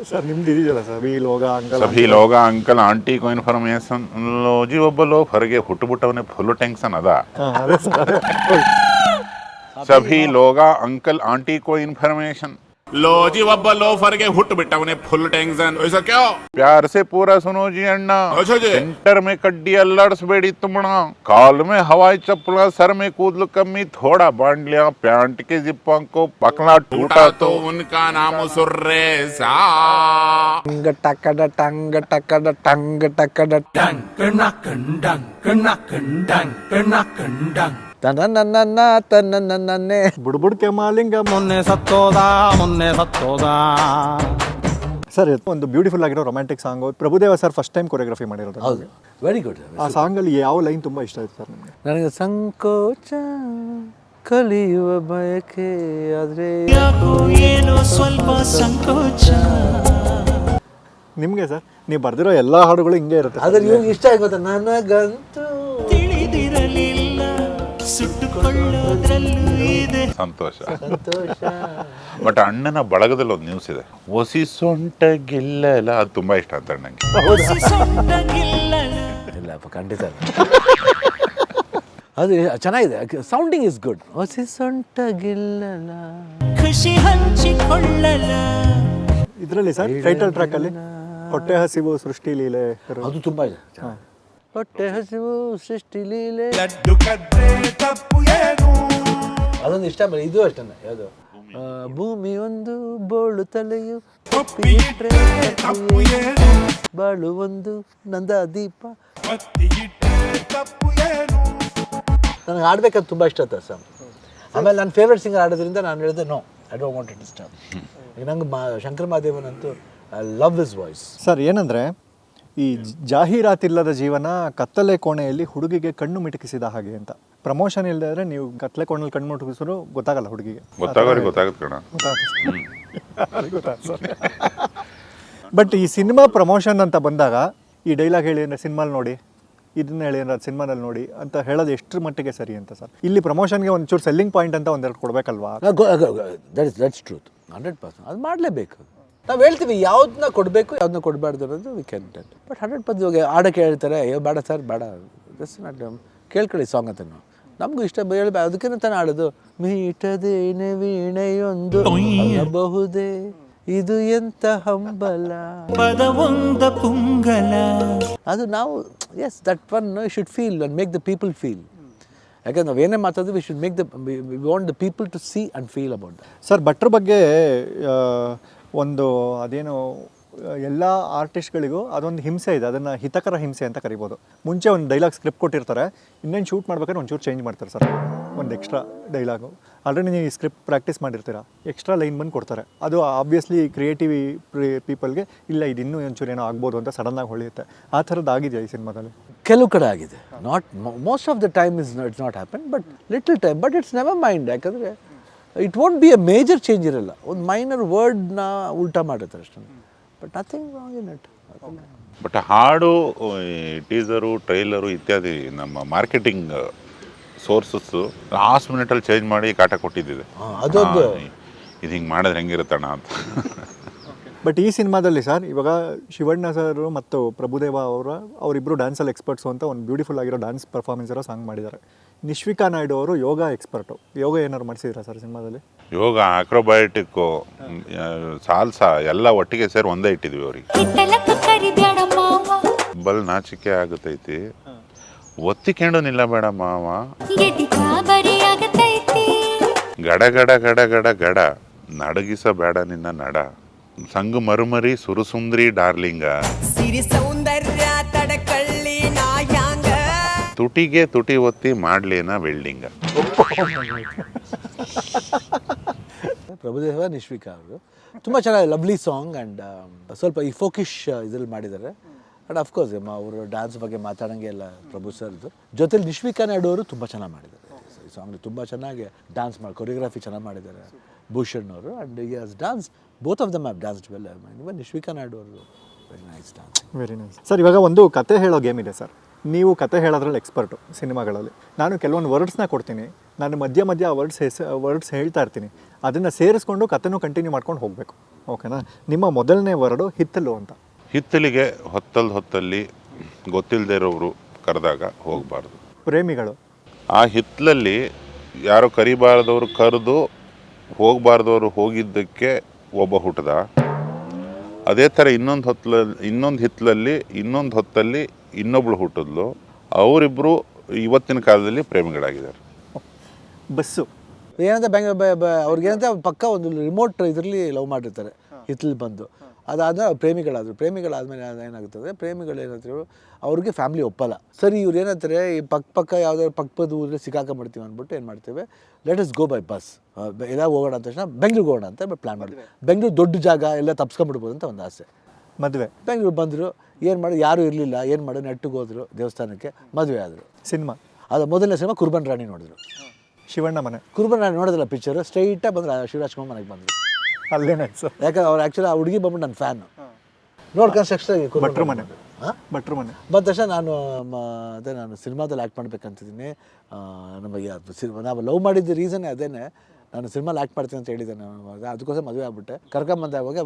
ಸರ್ ನಿಮ್ದು ಇದೆಯಲ್ಲ ಸರ್ ವೀಲ್ ಹೋಗ ಅಂಕಲ್ ಸಭಿ ಲೋಗ ಅಂಕಲ್ ಆಂಟಿ ಕೋ ಇನ್ಫಾರ್ಮೇಶನ್ ಲೋಜಿ ಒಬ್ಬ ಲೋ ಹೊರಗೆ ಹುಟ್ಟುಬಿಟ್ಟವನೇ ಫುಲ್ ಟೆನ್ಷನ್ ಅದ सभी लोग अंकल आंटी को इन्फॉर्मेशन लो जी बब्बा लो फर के हुट बेटा उन्हें फुल टेंशन ऐसा क्या प्यार से पूरा सुनो जी अन्ना। अच्छा जी। इंटर में कड्डी लड़स बेड़ी तुमना काल में हवाई चप्पल सर में कूद लो कमी थोड़ा बाँध लिया पैंट के जिप्पों को पकना टूटा तो, तो उनका नाम सुर्रेसा टंग टकड़ टंग टकड़ टंग टकड़ टंग नक डंग नक डंग नक डंग ತನ್ನ ತನ್ನ ಬುಡ್ಬುಡ್ಕೆ ಮಾಲಿಂಗ ಮೊನ್ನೆ ಸತ್ತೋದ ಮೊನ್ನೆ ಸತ್ತೋದ. ಸರ್ ಒಂದು ಬ್ಯೂಟಿಫುಲ್ ಆಗಿರೋ romantic song Prabhudeva sir first time choreography ಮಾಡಿರೋದು. ಹೌದು. ವೆರಿ ಗುಡ್ ಆ ಸಾಂಗಲ್ಲಿ ಯಾವ ಲೈನ್ ತುಂಬ ಇಷ್ಟ ಆಯ್ತು ಸರ್ ನಿಮಗೆ? ನನಗೆ ಸಂಕೋಚ ಕಲಿಯುವ ಬಯಕೆ ಆದ್ರೆ ಏನೋ ಸ್ವಲ್ಪ ಸಂಕೋಚ. ನಿಮಗೆ ಸರ್ ನೀವು ಬರ್ದಿರೋ ಎಲ್ಲ ಹಾಡುಗಳು ಹಿಂಗೆ ಇರುತ್ತೆ. ಆದ್ರೆ ಇವಾಗ ಇಷ್ಟ ಆಗುತ್ತೆ ನನಗಂತೂ. ತಿಳಿದಿರಲಿಲ್ಲ. ಸುಟ್ಟುಕೊಳ್ಳೋದ್ರಲ್ಲೂ ಇದೆ. ಸಂತೋಷ. ಸಂತೋಷ. ಬಟ್ ಅಣ್ಣನ ಬಳಗದಲ್ಲಿ ಒಂದು ನ್ಯೂಸ್ ಇದೆ. ಒಸಿ ಸೊಂಟ ಗಿಲ್ಲಲ್ಲ ಅದು ತುಂಬಾ ಇಷ್ಟ ಅಂತ ಸೊಂಟಗಿಲ್ಲಲ. ಇಲ್ಲಪ್ಪ ಖಂಡಿತ ಇಲ್ಲ. ಅದು ಚೆನ್ನಾಗಿದೆ. ಸೌಂಡಿಂಗ್ ಇಸ್ ಗುಡ್ ಹೊಸಿ ಸೊಂಟಗಿಲ್ಲಲ? ಖುಷಿ ಹಂಚಿಕೊಳ್ಳಲ? ಇದರಲ್ಲಿ ಸರ್ ಟೈಟಲ್ ಟ್ರ್ಯಾಕ್ ಅಲ್ಲಿ ಹೊಟ್ಟೆ ಹಸಿವು ಸೃಷ್ಟಿ ಲೀಲೆ. ಅದು ತುಂಬಾ ಇದೆ. ಹೊಟ್ಟೆ ಹಸಿವು ಸೃಷ್ಟಿ ಲೀಲೆ. ಅದೊಂದು ಇಷ್ಟ ಮೇಲೆ ಇದು ಅಷ್ಟೇ ಯಾವುದು? ಭೂಮಿ. ಒಂದು ಬೋಳು ತಲೆಯು ತಪ್ಪು ಏನು? ಬಾಳು ಒಂದು ನಂದ ದೀಪ. ನನಗೆ ಆಡ್ಬೇಕಂತ ತುಂಬ ಇಷ್ಟ ಆಯ್ತು ಸರ್ ಆಮೇಲೆ ನನ್ನ ಫೇವ್ರೆಟ್ ಸಿಂಗರ್ ಆಡೋದ್ರಿಂದ ನಾನು ಹೇಳಿದೆ no I don't want it disturb ಈಗ ನಂಗೆ ಮಾ Shankar ಮಹಾದೇವನಂತೂ I love his voice sir ಏನಂದ್ರೆ ಈ ಜಾಹೀರಾತಿಲ್ಲದ ಜೀವನ ಕತ್ತಲೆ ಕೋಣೆಯಲ್ಲಿ ಹುಡುಗಿಗೆ ಕಣ್ಣು ಮಿಟುಕಿಸಿದ ಹಾಗೆ ಅಂತ. ಪ್ರಮೋಷನ್ ಇಲ್ಲದೆ ನೀವು ಕತ್ತಲೆ ಕೋಣೆಯಲ್ಲಿ ಕಣ್ಣು ಮುಟುಕಿಸಿದ್ರು ಗೊತ್ತಾಗಲ್ಲ ಹುಡುಗಿಗೆ. ಗೊತ್ತಾಗೋರಿಗೆ ಗೊತ್ತಾಗುತ್ತೆ ಕಣ. ಬಟ್ ಈ ಸಿನಿಮಾ ಪ್ರಮೋಷನ್ ಅಂತ ಬಂದಾಗ ಈ ಡೈಲಾಗ್ ಹೇಳಿ ಅಂದ್ರೆ ಸಿನಿಮಾಲ್ ನೋಡಿ ಇದನ್ನ ಹೇಳಿ ಅಂದ್ರೆ ಸಿನಿಮಾದಲ್ಲಿ ನೋಡಿ ಅಂತ ಹೇಳೋದು ಎಷ್ಟರ ಮಟ್ಟಿಗೆ ಸರಿ ಅಂತ ಸರ್? ಇಲ್ಲಿ ಪ್ರಮೋಷನ್ಗೆ ಒಂಚೂರು ಸೆಲ್ಲಿಂಗ್ ಪಾಯಿಂಟ್ ಅಂತ ಒಂದೆರಡು ಕೊಡ್ಬೇಕಲ್ವಾ? That is that's truth hundred percent ಅದು ಮಾಡಲೇಬೇಕು. ನಾವು ಹೇಳ್ತೀವಿ ಯಾವ್ದನ್ನ ಕೊಡಬೇಕು ಯಾವ್ದನ್ನ ಕೊಡಬಾರ್ದು ಅನ್ನೋದು we can tell but hundred percent ಹೋಗಿ ಆಡಕ್ಕೆ ಹೇಳ್ತಾರೆ ಅಯ್ಯೋ ಬೇಡ ಸರ್ ಬೇಡ. ಜಸ್ಟ್ ನಾಟ್ ಕೇಳ್ಕೊಳ್ಳಿ ಸಾಂಗ್ ಅಂತ ನಾವು ನಮಗೂ ಇಷ್ಟ ಹೇಳಿ ಅದಕ್ಕಿಂತ ತಾನೇ ಆಡೋದು ಮೀಟದೇನೆ ವೀಣೆಯೊಂದು ಬಹುದೇ ಇದು ಎಂತ ಹಂಬಲ? ಪದವೊಂದ ಪುಂಗಲ. ಅದು ನಾವು yes that one should feel and make the people feel ಯಾಕಂದ್ರೆ ನಾವೇನೇ ಏನೇ ಮಾತಾಡಿದ್ವಿ we should make the we want the people to see and feel about that sir ಭಟ್ರ ಬಗ್ಗೆ ಒಂದು ಅದೇನು, ಎಲ್ಲ ಆರ್ಟಿಸ್ಟ್ಗಳಿಗೂ ಅದೊಂದು ಹಿಂಸೆ ಇದೆ. ಅದನ್ನು ಹಿತಕರ ಹಿಂಸೆ ಅಂತ ಕರಿಬೋದು. ಮುಂಚೆ ಒಂದು ಡೈಲಾಗ್ ಸ್ಕ್ರಿಪ್ಟ್ ಕೊಟ್ಟಿರ್ತಾರೆ. ಇನ್ನೇನು ಶೂಟ್ ಮಾಡ್ಬೇಕಾದ್ರೆ ಒಂಚೂರು ಚೇಂಜ್ ಮಾಡ್ತಾರೆ ಸರ್. ಒಂದು ಎಕ್ಸ್ಟ್ರಾ ಡೈಲಾಗು ಆಲ್ರೆಡಿ ನೀವು ಸ್ಕ್ರಿಪ್ಟ್ ಪ್ರಾಕ್ಟೀಸ್ ಮಾಡಿರ್ತೀರ. ಎಕ್ಸ್ಟ್ರಾ ಲೈನ್ ಬಂದು ಕೊಡ್ತಾರೆ. ಅದು ಆಬ್ವಿಯಸ್ಲಿ ಕ್ರಿಯೇಟಿವ್ ಪೀಪಲ್ಗೆ ಇಲ್ಲ ಇದು ಇನ್ನೂ ಒಂಚೂರು ಏನೋ ಆಗ್ಬೋದು ಅಂತ ಸಡನ್ನಾಗಿ ಹೊಳೆಯುತ್ತೆ. ಆ ಥರದ್ದು ಆಗಿದೆಯಾ ಈ ಸಿನಿಮಾದಲ್ಲಿ. ಕೆಲವು ಕಡೆ ಆಗಿದೆ. Not most of the time is it's not happen but little time but it's never mind ಯಾಕಂದರೆ it won't be a major change ಇರಲ್ಲ. ಒಂದು ಮೈನರ್ ವರ್ಡ್ನ ಉಲ್ಟಾ ಮಾಡಿರ್ತಾರೆ ಅಷ್ಟೇ. But nothing wrong in it but ಹಾಡು ಟೀಸರು ಟ್ರೈಲರು ಇತ್ಯಾದಿ ನಮ್ಮ ಮಾರ್ಕೆಟಿಂಗ್ ಸೋರ್ಸಸ್ಸು ಲಾಸ್ಟ್ ಮಿನಿಟಲ್ಲಿ ಚೇಂಜ್ ಮಾಡಿ ಕಾಟ ಕೊಟ್ಟಿದ್ದಿದೆ. ಅದೊಂದು- ಇದು ಹಿಂಗೆ ಮಾಡಿದ್ರೆ ಹೆಂಗಿರುತ್ತಣ್ಣ ಅಂತ. ಬಟ್ ಈ ಸಿನಿಮಾದಲ್ಲಿ ಸರ್ ಇವಾಗ ಶಿವಣ್ಣ ಸರ್ ಮತ್ತು ಪ್ರಭುದೇವ ಅವರ ಅವರಿಬ್ಬರು ಡ್ಯಾನ್ಸಲ್ಲಿ ಎಕ್ಸ್ಪರ್ಟ್ಸು ಅಂತ ಒಂದು ಬ್ಯೂಟಿಫುಲ್ ಆಗಿರೋ ಡ್ಯಾನ್ಸ್ ಪರ್ಫಾರ್ಮೆನ್ಸ್ ಇರೋ ಸಾಂಗ್ ಮಾಡಿದ್ದಾರೆ. ನಿಶ್ವಿಕಾ ನಾಯ್ಡು ಅವರು ಯೋಗ ಎಕ್ಸ್ಪರ್ಟು ಯೋಗ ಏನಾದ್ರು ಮಾಡಿಸಿದ್ರಾ ಸರ್ ಸಿನಿಮಾದಲ್ಲಿ? ಯೋಗ ಆಕ್ರೋಬಯೋಟಿಕ್ಕು ಸಾಲ್ಸ ಎಲ್ಲ ಒಟ್ಟಿಗೆ ಸೇರಿ ಒಂದೇ ಇಟ್ಟಿದ್ವಿ ಅವ್ರಿಗೆ. ಬಲ್ ನಾಚಿಕೆ ಆಗತೈತಿ. ಒತ್ತಿಕೊಂಡು ನಿಲ್ಲ ಬೇಡ ಮಾವ. ಗಡ ಗಡ ಗಡ ಗಡ ಗಡ. ಗಡ ನಡಗಿಸಬೇಡ ನಿನ್ನ ನಡ. ಸಂಗು ಮರುಮರಿ ಸುರುಸುಂದ್ರಿ ಡಾರ್ಲಿಂಗ. ತುಟಿಗೆ ತುಟಿ ಒತ್ತಿ ಮಾಡ್ಲೇನ ವೆಲ್ಡಿಂಗ್. ಪ್ರಭುದೇವ ನಿಶ್ವಿಕಾ ಅವರು. ತುಂಬ ಚೆನ್ನಾಗಿ ಲವ್ಲಿ ಸಾಂಗ್ ಆ್ಯಂಡ್ ಸ್ವಲ್ಪ ಈ ಫೋಕಿಶ್ ಇದ್ರಲ್ಲಿ ಮಾಡಿದ್ದಾರೆ. ಆ್ಯಂಡ್ ಅಫ್ಕೋರ್ಸ್ ಅವರು ಡ್ಯಾನ್ಸ್ ಬಗ್ಗೆ ಮಾತಾಡೋಂಗೆ ಎಲ್ಲ ಪ್ರಭು ಸರ್ದು ಜೊತೆಲಿ ನಿಶ್ವಿಕಾ ನಾಯ್ಡು ಅವರು ತುಂಬ ಚೆನ್ನಾಗಿ ಮಾಡಿದ್ದಾರೆ. ಈ ಸಾಂಗ್ ತುಂಬ ಚೆನ್ನಾಗಿ ಡ್ಯಾನ್ಸ್ ಮಾಡಿ ಕೊರಿಯೋಗ್ರಫಿ ಚೆನ್ನಾಗಿ ಮಾಡಿದ್ದಾರೆ ಭೂಷಣ್ ಅವರು. And he has dance both of them have dance well even Nishvika Naidu ಅವರು very nice dance very nice sir ಇವಾಗ ಒಂದು ಕತೆ ಹೇಳೋ ಗೇಮ್ ಇದೆ ಸರ್ ನೀವು ಕತೆ ಹೇಳೋದ್ರಲ್ಲಿ ಎಕ್ಸ್ಪರ್ಟು ಸಿನಿಮಾಗಳಲ್ಲಿ. ನಾನು ಕೆಲವೊಂದು ವರ್ಡ್ಸ್ನ ಕೊಡ್ತೀನಿ. ನಾನು ಮಧ್ಯ ಮಧ್ಯ ಆ ವರ್ಡ್ಸ್ ಹೆಸ ವರ್ಡ್ಸ್ ಹೇಳ್ತಾ ಇರ್ತೀನಿ. ಅದನ್ನು ಸೇರಿಸ್ಕೊಂಡು ಕತೆನೂ ಕಂಟಿನ್ಯೂ ಮಾಡ್ಕೊಂಡು ಹೋಗಬೇಕು. ಓಕೆನಾ ನಿಮ್ಮ ಮೊದಲನೇ ವರ್ಡು ಹಿತ್ತಲು ಅಂತ. ಹಿತ್ತಲಿಗೆ ಹೊತ್ತಲ್ ಹೊತ್ತಲ್ಲಿ ಗೊತ್ತಿಲ್ಲದೆ ಇರೋರು ಕರೆದಾಗ ಹೋಗಬಾರ್ದು. ಪ್ರೇಮಿಗಳು. ಆ ಹಿತ್ತಲಲ್ಲಿ ಯಾರೋ ಕರಿಬಾರ್ದವ್ರು ಕರೆದು ಹೋಗಬಾರ್ದವ್ರು ಹೋಗಿದ್ದಕ್ಕೆ ಒಬ್ಬ ಹುಟ್ಟದ ಅದೇ ಥರ ಇನ್ನೊಂದು ಹೊತ್ತಲ ಇನ್ನೊಂದು ಹಿತ್ತಲಲ್ಲಿ ಇನ್ನೊಂದು ಹೊತ್ತಲ್ಲಿ ಇನ್ನೊಬ್ಳು ಹುಟ್ಟಿದ್ಲು ಅವರಿಬ್ಬರು ಇವತ್ತಿನ ಕಾಲದಲ್ಲಿ ಪ್ರೇಮಿಗಳಾಗಿದ್ದಾರೆ. ಬಸ್ಸು. ಏನಂತ ಬ್ಯಾಂಗ್ ಅವ್ರಿಗೆ ಏನಂತ ಪಕ್ಕ ಒಂದು ರಿಮೋಟ್ ಇದರಲ್ಲಿ ಲವ್ ಮಾಡಿರ್ತಾರೆ ಹಿತ್ತಲು ಬಂದು. ಅದಾದ ಪ್ರೇಮಿಗಳಾದರು. ಪ್ರೇಮಿಗಳಾದ್ಮೇಲೆ ಏನಾಗುತ್ತದೆ ಪ್ರೇಮಿಗಳು ಏನಂತಾರೆ ಅವ್ರಿಗೆ ಫ್ಯಾಮಿಲಿ ಒಪ್ಪಲ್ಲ. ಸರಿ ಇವ್ರು ಏನಂತಾರೆ ಈ ಪಕ್ಕ ಪಕ್ಕ ಯಾವ್ದಾದ್ರು ಪಕ್ಕದ ಊರಲ್ಲಿ ಮಾಡ್ತೀವಿ ಅಂದ್ಬಿಟ್ಟು ಏನು ಮಾಡ್ತೇವೆ let us go by bus ಎಲ್ಲ ಹೋಗೋಣ ಅಂತ ತಕ್ಷಣ ಬೆಂಗ್ಳೂರಿಗೆ ಹೋಗೋಣ ಅಂತ ಪ್ಲ್ಯಾನ್ ಮಾಡಿದ್ವಿ. ಬೆಂಗ್ಳೂರು ದೊಡ್ಡ ಜಾಗ ಎಲ್ಲ ತಪ್ಸ್ಕೊಂಡ್ಬಿಡ್ಬೋದು ಅಂತ ಒಂದು ಆಸೆ. ಮದುವೆ. ಬೆಂಗಳೂರು ಬಂದರು ಏನು ಮಾಡಿ ಯಾರೂ ಇರಲಿಲ್ಲ ಏನು ಮಾಡಿ ನೆಟ್ಟಿಗೆ ಹೋದರು ದೇವಸ್ಥಾನಕ್ಕೆ ಮದುವೆ ಆದರು. ಸಿನಿಮಾ. ಅದು ಮೊದಲನೇ ಸಿನಿಮಾ ಕುರ್ಬನ್ ರಾಣಿ ನೋಡಿದ್ರು. ಶಿವಣ್ಣ ಮನೆ. ಕುರ್ಬನ್ ರಾಣಿ ನೋಡಿದ್ರಲ್ಲ ಪಿಚ್ಚರು ಸ್ಟ್ರೈಟಾಗಿ ಬಂದ್ರೆ ಶಿವರಾಜ್ ಕುಮಾರ್ ಮನೆಗೆ ಬಂದರು. ಅಲ್ಲೇನಾಯ್ತು ಸರ್ ಯಾಕಂದ್ರೆ ಅವ್ರು ಆ್ಯಕ್ಚುಲಿ ಆ ಹುಡುಗಿ ಬಂದ್ಬಿಟ್ಟು ನನ್ನ ಫ್ಯಾನು ನೋಡ್ಕೊಂಡು ಅಷ್ಟೇ ಭಟ್ರು ಮನೆ. ಭಟ್ರು ಮನೆ. ಬಂದ ತಕ್ಷಣ ನಾನು ಅದೇ ನಾನು ಸಿನಿಮಾದಲ್ಲಿ ಆ್ಯಕ್ಟ್ ಮಾಡ್ಬೇಕಂತಿದ್ದೀನಿ. ನಮಗೆ ಅದು ಸಿನಿಮಾ ನಾವು ಲವ್ ಮಾಡಿದ್ದ ರೀಸನ್ನೇ ಅದೇನೆ. ನಾನು ಸಿನಿಮಾಲಿ ಆ್ಯಕ್ಟ್ ಮಾಡ್ತೀನಿ ಅಂತ ಹೇಳಿದ್ದೆ ನಾನು ಅವಾಗ. ಅದಕ್ಕೋಸ್ಕರ ಮದುವೆ ಆಗ್ಬಿಟ್ಟೆ. ಕರ್ಕೊಂಬಂದೆ ಅವಾಗ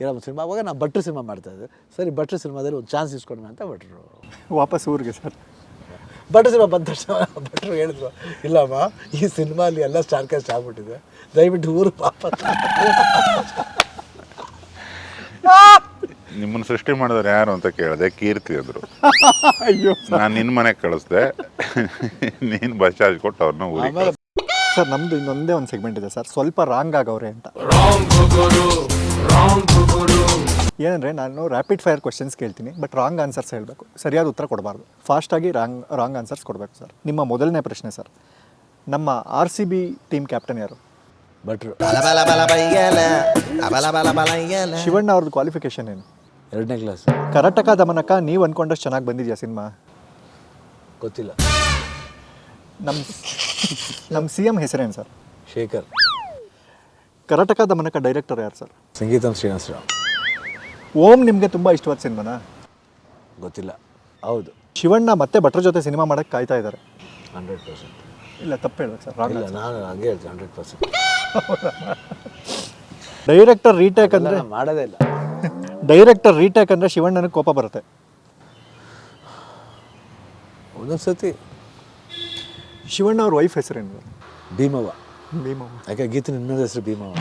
ಏನೋ ಸಿನಿಮಾ ಅವಾಗ ನಾನು ಭಟ್ರು ಸಿನಿಮಾ ಮಾಡ್ತಾಯಿದ್ದೆ ಸರಿ ಭಟ್ರು ಸಿನಿಮಾದಲ್ಲಿ ಒಂದು ಚಾನ್ಸ್ ಇಸ್ಕೊಂಡ್ವಿ ಅಂತ ಭಟ್ರು. ವಾಪಸ್ ಊರಿಗೆ ಸರ್. ಭಟ್ರು ಸಿನಿಮಾ ಬಂದ ತಕ್ಷಣ ಭಟ್ರು ಹೇಳಿದ್ರು ಇಲ್ಲಮ್ಮ ಈ ಸಿನಿಮಾಲಿ ಎಲ್ಲ ಸ್ಟಾರ್ ಕಾಸ್ಟ್ ಆಗ್ಬಿಟ್ಟಿದೆ. ದಯವಿಟ್ಟು ಊರು ಪಾಪ ನಿಮ್ಮನ್ನು ಸೃಷ್ಟಿ ಮಾಡಿದವ್ರು ಯಾರು ಅಂತ ಕೇಳಿದೆ ಕೀರ್ತಿ ಅಂದರು. ಅಯ್ಯೋ. ನಾನು ನಿನ್ನ ಮನೆಗೆ ಕಳಿಸ್ದೆ. ನೀನು ಬಸ್ ಚಾರ್ಜ್ ಕೊಟ್ಟು ಅವ್ರನ್ನ ಊರಿಗೆ ಸರ್ ನಮ್ದು ಇನ್ನೊಂದೇ ಒಂದು ಸೆಗ್ಮೆಂಟ್ ಇದೆ ಸರ್ ಸ್ವಲ್ಪ ರಾಂಗ್ ಆಗವ್ರೆ ಅಂತ. ಏನಂದರೆ ನಾನು ರ್ಯಾಪಿಡ್ ಫೈರ್ ಕ್ವಶನ್ಸ್ ಕೇಳ್ತೀನಿ ಬಟ್ ರಾಂಗ್ ಆನ್ಸರ್ಸ್ ಹೇಳಬೇಕು. ಸರಿಯಾದ ಉತ್ತರ ಕೊಡಬಾರ್ದು. ಫಾಸ್ಟಾಗಿ ರಾಂಗ್ ರಾಂಗ್ ಆನ್ಸರ್ಸ್ ಕೊಡಬೇಕು ಸರ್. ನಿಮ್ಮ ಮೊದಲನೇ ಪ್ರಶ್ನೆ ಸರ್ ನಮ್ಮ R C B team captain ಯಾರು? ಭಟ್ರು ಶಿವಣ್ಣ ಅವ್ರದ್ದು ಕ್ವಾಲಿಫಿಕೇಶನ್ ಏನು? ಎರಡನೇ ಕ್ಲಾಸ್ ಕರ್ನಾಟಕ ದಮನಕ ನೀವು ಅಂದ್ಕೊಂಡಷ್ಟು ಚೆನ್ನಾಗಿ ಬಂದಿದ್ಯಾ ಸಿನಿಮಾ? ಗೊತ್ತಿಲ್ಲ. ನಮ್ಮ ನಮ್ಮ ಸಿ ಎಂ ಹೆಸರೇನು ಸರ್? ಶೇಖರ್. ಕರ್ನಾಟಕ ದಮನಕ ಡೈರೆಕ್ಟರ್ ಯಾರು ಸರ್? ಸಂಗೀತಂ ಶ್ರೀನಿವಾಸ ಓಂ ನಿಮಗೆ ತುಂಬ ಇಷ್ಟವಾದ ಸಿನಿಮಾನ? ಗೊತ್ತಿಲ್ಲ. ಹೌದು. ಶಿವಣ್ಣ ಮತ್ತೆ ಭಟ್ರ ಜೊತೆ ಸಿನಿಮಾ ಮಾಡಕ್ಕೆ ಕಾಯ್ತಾ ಇದ್ದಾರೆ ಹಂಡ್ರೆಡ್ ಪರ್ಸೆಂಟ್. ಇಲ್ಲ ತಪ್ಪು ಹೇಳ್ಬೇಕು ಸರ್ ರಾಂಗ್ ಇಲ್ಲ ನಾನು ಹಂಗೆ ಹೇಳ್ತೀನಿ ಹಂಡ್ರೆಡ್ ಪರ್ಸೆಂಟ್. ಡೈರೆಕ್ಟರ್ ರೀಟೇಕ್ ಅಂದರೆ ಮಾಡೋದೇ ಇಲ್ಲ. ಡೈರೆಕ್ಟರ್ ರೀಟೇಕ್ ಅಂದರೆ ಶಿವಣ್ಣನಿಗೆ ಕೋಪ ಬರುತ್ತೆ. ಒಂದೊಂದು ಸತಿ ಶಿವಣ್ಣ ಅವ್ರ ವೈಫ್ ಹೆಸರೇನು? ಭೀಮವ್ವ. ಭೀಮವ್ವ. ಯಾಕೆ ಗೀತನ ಇನ್ನೊಂದು ಹೆಸರು ಭೀಮವ್ವ?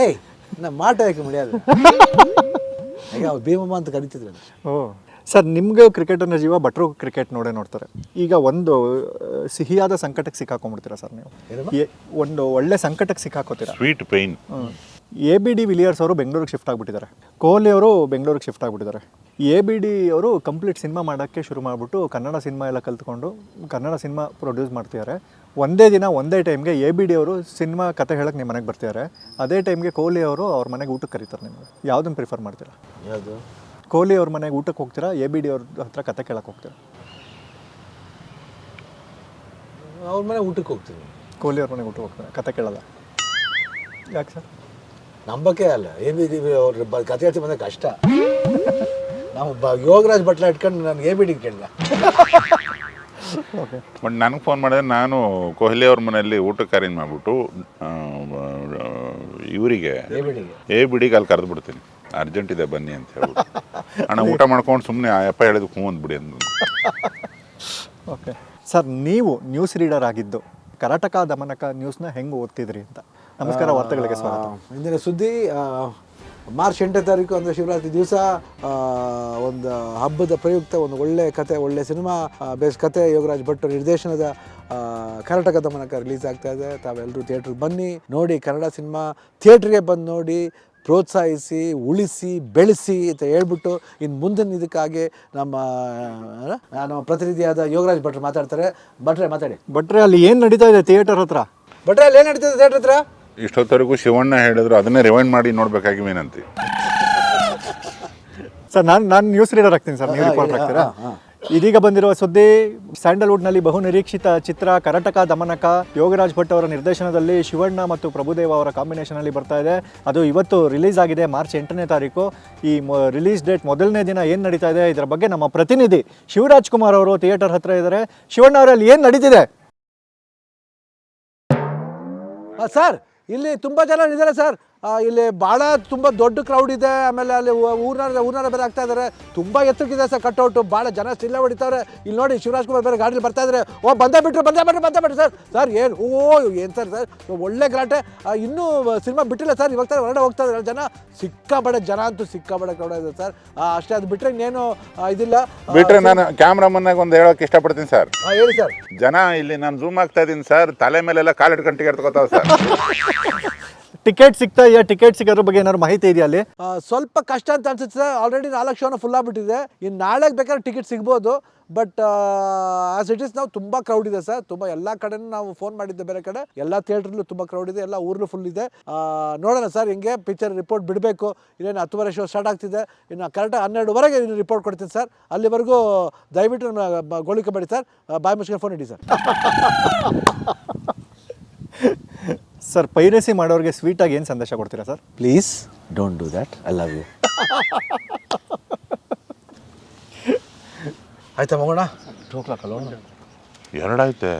ಏಯ್ ನಾ ಮಾಟ ಯಾಕೆ ಅವ್ರು ಭೀಮಮ್ಮ ಅಂತ ಕರಿತಿದ್ರು ಓ ಸರ್ ನಿಮಗೆ ಕ್ರಿಕೆಟನ್ನ ಜೀವ ಭಟ್ರು ಕ್ರಿಕೆಟ್ ನೋಡೇ ನೋಡ್ತಾರೆ. ಈಗ ಒಂದು ಸಿಹಿಯಾದ ಸಂಕಟಕ್ಕೆ ಸಿಕ್ಕಾಕೊಂಡ್ಬಿಡ್ತೀರಾ ಸರ್ ನೀವು? ಏ- ಒಂದು ಒಳ್ಳೆ ಸಂಕಟಕ್ಕೆ ಸಿಕ್ಕಾಕೋತೀರಾ? Sweet pain A B D Villiers ಅವರು ಬೆಂಗಳೂರಿಗೆ ಶಿಫ್ಟ್ ಆಗಿಬಿಟ್ಟಿದ್ದಾರೆ. ಕೊಹ್ಲಿ ಅವರು ಬೆಂಗಳೂರಿಗೆ ಶಿಫ್ಟ್ ಆಗಿಬಿಟ್ಟಿದ್ದಾರೆ. ಎ ಬಿ ಡಿ ಅವರು ಕಂಪ್ಲೀಟ್ ಸಿನಿಮಾ ಮಾಡೋಕ್ಕೆ ಶುರು ಮಾಡಿಬಿಟ್ಟು ಕನ್ನಡ ಸಿನಿಮಾ ಎಲ್ಲ ಕಲ್ತ್ಕೊಂಡು ಕನ್ನಡ ಸಿನಿಮಾ ಪ್ರೊಡ್ಯೂಸ್ ಮಾಡ್ತಿದ್ದಾರೆ. ಒಂದೇ ದಿನ ಒಂದೇ ಟೈಮ್ಗೆ ಎ ಬಿ ಡಿ ಅವರು ಸಿನಿಮಾ ಕತೆ ಹೇಳಕ್ಕೆ ನಿಮ್ಮ ಮನೆಗೆ ಬರ್ತಿದ್ದಾರೆ. ಅದೇ ಟೈಮ್ಗೆ ಕೋಹ್ಲಿ ಅವರು ಅವ್ರ ಮನೆಗೆ ಊಟಕ್ಕೆ ಕರೀತಾರೆ ನಿಮಗೆ. ಯಾವುದನ್ನು ಪ್ರಿಫರ್ ಮಾಡ್ತೀರಾ? ಯಾವುದು? ಕೋಹ್ಲಿ ಅವ್ರ ಮನೆಗೆ ಊಟಕ್ಕೆ ಹೋಗ್ತೀರಾ? ಎ ಬಿ ಡಿ ಅವ್ರ ಹತ್ರ ಕತೆ ಕೇಳಕ್ಕೆ ಹೋಗ್ತೀರಾ? ಅವ್ರ ಮನೆ ಊಟಕ್ಕೆ ಹೋಗ್ತೀನಿ. ಕೋಹ್ಲಿ ಅವ್ರ ಮನೆಗೆ ಊಟಕ್ಕೆ ಹೋಗ್ತಾರೆ? ಕತೆ ಕೇಳಲ್ಲ. ಯಾಕೆ ಸರ್? ನಂಬಕ್ಕೆ ಅಲ್ಲ. ಎ ಬಿ ಡಿ ಅವ್ರ ಕತೆ ಹೇಳ್ತಿ ಬಂದ ಕಷ್ಟ. ನಾವು ಬ ಯೋಗರಾಜ್ ಬಟ್ಲ ಇಟ್ಕೊಂಡು ನಾನು ಏ ಬಿಡಿ ಡಿ ಓಕೆ ಬಟ್ ನನಗೆ ಫೋನ್ ಮಾಡಿದ್ರೆ ನಾನು ಕೊಹ್ಲಿ ಅವ್ರ ಮನೆಯಲ್ಲಿ ಊಟಕ್ಕೆ ಅರೇಂಜ್ ಮಾಡಿಬಿಟ್ಟು ಇವರಿಗೆ ಏ ಬಿಡಿಗೆ ಅಲ್ಲಿ ಕರೆದು ಬಿಡ್ತೀನಿ ಅರ್ಜೆಂಟ್ ಇದೆ ಬನ್ನಿ ಅಂತ ಹೇಳಿ ಅಣ್ಣ ಊಟ ಮಾಡ್ಕೊಂಡು ಸುಮ್ಮನೆ ಅಪ್ಪ ಹೇಳಿದ ಹ್ಞೂ ಅಂದ್ಬಿಡಿ ಅಂತ ಓಕೆ ಸರ್ ನೀವು ನ್ಯೂಸ್ ರೀಡರ್ ಆಗಿದ್ದು ಕರ್ನಾಟಕ ದಮನಕ ನ್ಯೂಸ್ನ ಹೆಂಗೆ ಓದ್ತಿದ್ರಿ ಅಂತ? ನಮಸ್ಕಾರ ವಾರ್ತೆಗಳಿಗೆ ಸ್ವಾಗತ. ಇಂದಿನ ಸುದ್ದಿ ಮಾರ್ಚ್ ಎಂಟನೇ ತಾರೀಕು ಅಂದರೆ ಶಿವರಾತ್ರಿ ದಿವಸ ಒಂದು ಹಬ್ಬದ ಪ್ರಯುಕ್ತ ಒಂದು ಒಳ್ಳೆ ಕತೆ ಒಳ್ಳೆ ಸಿನಿಮಾ ಬೇಸ್ ಕತೆ ಯೋಗರಾಜ್ ಭಟ್ ನಿರ್ದೇಶನದ ಕರ್ನಾಟಕದ ಕರ್ನಾಟಕ ದಮನಕ ರಿಲೀಸ್ ಆಗ್ತಾ ಇದೆ. ತಾವೆಲ್ಲರೂ ಥಿಯೇಟ್ರಿಗೆ ಬನ್ನಿ ನೋಡಿ ಕನ್ನಡ ಸಿನಿಮಾ ಥಿಯೇಟ್ರಿಗೆ ಬಂದು ನೋಡಿ ಪ್ರೋತ್ಸಾಹಿಸಿ ಉಳಿಸಿ ಬೆಳೆಸಿ ಅಂತ ಹೇಳ್ಬಿಟ್ಟು ಇನ್ನು ಮುಂದಿನ ಇದಕ್ಕಾಗಿ ನಮ್ಮ ನಾನು ನಮ್ಮ ಪ್ರತಿನಿಧಿಯಾದ ಯೋಗರಾಜ್ ಭಟ್ರು ಮಾತಾಡ್ತಾರೆ. ಭಟ್ರೆ ಮಾತಾಡಿ. ಭಟ್ರೆ ಅಲ್ಲಿ ಏನು ನಡೀತಾ ಇದೆ ಥಿಯೇಟರ್ ಹತ್ರ? ಭಟ್ರೆ ಅಲ್ಲಿ ಏನು ನಡೀತಾ ಇದೆ ಥಿಯೇಟರ್ ಹತ್ರ? ಇಷ್ಟೊತ್ತವರೆಗೂ ಶಿವಣ್ಣ ಹೇಳಿದ್ರು ಅದನ್ನೇ ರಿವೈಂಡ್ ಮಾಡಿ ನೋಡ್ಬೇಕಾಗಿವೇನಂತೆ ಸರ್ ನಾನು ನಾನು ನ್ಯೂಸ್ ರೀಡರ್ ಆಗ್ತೀನಿ ಸರ್ ನೀವು ರಿಪೋರ್ಟ್ ಆಗ್ತೀರಾ ಇದೀಗ ಬಂದಿರುವ ಸುದ್ದಿ ಸ್ಯಾಂಡಲ್ವುಡ್ನಲ್ಲಿ ಬಹು ನಿರೀಕ್ಷಿತ ಚಿತ್ರ ಕರಟಕ ದಮನಕ ಯೋಗರಾಜ್ ಭಟ್ ಅವರ ನಿರ್ದೇಶನದಲ್ಲಿ ಶಿವಣ್ಣ ಮತ್ತು ಪ್ರಭುದೇವ ಅವರ ಕಾಂಬಿನೇಷನಲ್ಲಿ ಬರ್ತಾ ಇದೆ. ಅದು ಇವತ್ತು ರಿಲೀಸ್ ಆಗಿದೆ ಮಾರ್ಚ್ ಎಂಟನೇ ತಾರೀಕು. ಈ ರಿಲೀಸ್ ಡೇಟ್ ಮೊದಲನೇ ದಿನ ಏನು ನಡೀತಾ ಇದೆ ಇದರ ಬಗ್ಗೆ ನಮ್ಮ ಪ್ರತಿನಿಧಿ ಶಿವರಾಜ್ ಕುಮಾರ್ ಅವರು ಥಿಯೇಟರ್ ಹತ್ರ ಇದ್ದಾರೆ. ಶಿವಣ್ಣ ಅವರಲ್ಲಿ ಏನು ನಡೀತಿದೆ? ಸರ್ ಇಲ್ಲಿ ತುಂಬ ಜನ ಇದ್ದಾರೆ ಸರ್. ಇಲ್ಲಿ ಭಾಳ ತುಂಬ ದೊಡ್ಡ ಕ್ರೌಡ್ ಇದೆ. ಆಮೇಲೆ ಅಲ್ಲಿ ಊರ್ನಾರ ಊರ್ನಾರ ಬೇರೆ ಆಗ್ತಾ ಇದ್ದಾರೆ ತುಂಬ ಎತ್ತರಕ್ಕಿದೆ ಸರ್ ಕಟ್ಔಟು ಭಾಳ ಜನ ಸ್ಟಿಲ್ಲ ಹೊಡಿತಾರೆ. ಇಲ್ಲಿ ನೋಡಿ ಶಿವರಾಜ್ ಕುಮಾರ್ ಬೇರೆ ಗಾಡಿಲಿ ಬರ್ತಾ ಇದ್ದಾರೆ ಓ ಬಂದೇ ಬಿಟ್ರು ಬಂದೇ ಬಿಟ್ರು ಬಂದೇ ಬಿಟ್ರು ಸರ್. ಸರ್ ಏನು ಓ ಏನು ಸರ್ ಸರ್? ಒಳ್ಳೆ ಗಲಾಟೆ. ಆ, ಇನ್ನೂ ಸಿನಿಮಾ ಬಿಟ್ಟಿಲ್ಲ ಸರ್. ಇವಾಗ ಸರ್ ಹೊರಗಡೆ ಹೋಗ್ತಾ ಇದ್ದಾರೆ ಜನ. ಸಿಕ್ಕಾಬಡೆ ಜನ ಅಂತೂ ಸಿಕ್ಕಾಬಡೆ ಕ್ರೌಡ್ ಇದೆ ಸರ್. ಅಷ್ಟೇ ಅದು ಬಿಟ್ಟರೆ ಇನ್ನೇನು ಇದಿಲ್ಲ. ಬಿಟ್ಟರೆ ಬಿಟ್ರೆ ನಾನು ಕ್ಯಾಮ್ರಾಮನ್ನಾಗ ಒಂದು ಹೇಳೋಕೆ ಇಷ್ಟಪಡ್ತೀನಿ ಸರ್. ಹೇಳಿ ಸರ್. ಜನ ಇಲ್ಲಿ ನಾನು ಝೂಮ್ ಆಗ್ತಾ ಇದ್ದೀನಿ ಸರ್. ತಲೆ ಮೇಲೆಲ್ಲ ಕಾಲಿಟ್ಕೊಂಡು ಟಿಕೆಟ್ ತಗೋತಾವೆ ಸರ್. ಟಿಕೆಟ್ ಸಿಗ್ತಾ ಇದೆಯಾ? ಟಿಕೆಟ್ ಸಿಗೋದ್ರ ಬಗ್ಗೆ ಏನಾದ್ರು ಮಾಹಿತಿ ಇದೆಯಾ ಅಲ್ಲಿ? ಸ್ವಲ್ಪ ಕಷ್ಟ ಅಂತ ಅನ್ಸುತ್ತೆ ಸರ್. ಆಲ್ರೆಡಿ ನಾಲ್ಕು ಶೋನ ಫುಲ್ ಆಗಿಬಿಟ್ಟಿದೆ. ಇನ್ನು ನಾಳೆಗೆ ಬೇಕಾದ್ರೆ ಟಿಕೆಟ್ ಸಿಗ್ಬೋದು. ಬಟ್ ಆಸ್ ಇಟ್ ಇಸ್ ನಾವು ತುಂಬ ಕ್ರೌಡ್ ಇದೆ ಸರ್. ತುಂಬ ಎಲ್ಲ ಕಡೆ ನಾವು ಫೋನ್ ಮಾಡಿದ್ದೆ ಬೇರೆ ಕಡೆ. ಎಲ್ಲ ಥಿಯೇಟ್ರಲ್ಲೂ ತುಂಬ ಕ್ರೌಡ್ ಇದೆ. ಎಲ್ಲ ಊರಲ್ಲೂ ಫುಲ್ ಇದೆ. ನೋಡೋಣ ಸರ್. ಹಿಂಗೆ ಪಿಕ್ಚರ್ ರಿಪೋರ್ಟ್ ಬಿಡಬೇಕು. ಇನ್ನೇನು ಹತ್ತುವರೆ ಶೋ ಸ್ಟಾರ್ಟ್ ಆಗ್ತಿದೆ. ಇನ್ನು ಕರೆಕ್ಟಾಗಿ ಹನ್ನೆರಡುವರೆಗೆ ಇನ್ನು ರಿಪೋರ್ಟ್ ಕೊಡ್ತೀನಿ ಸರ್. ಅಲ್ಲಿವರೆಗೂ ದಯವಿಟ್ಟು ಗೋಳಿಕೆ ಮಾಡಿ ಸರ್. ಬಾಯ್ ಮುಚ್ಕೊಂಡು ಫೋನ್ ಇಡಿ ಸರ್. ಸರ್ ಪೈರಸಿ ಮಾಡೋರಿಗೆ ಸ್ವೀಟಾಗಿ ಏನು ಸಂದೇಶ ಕೊಡ್ತೀರಾ sir? Please don't do that I love you ಆಯ್ತಾ ಮಗೋಣ? ಟೂ ಓ ಕ್ಲಾಕ್ ಅಲ್ಲ ಎರಡಾಯ್ತೆ.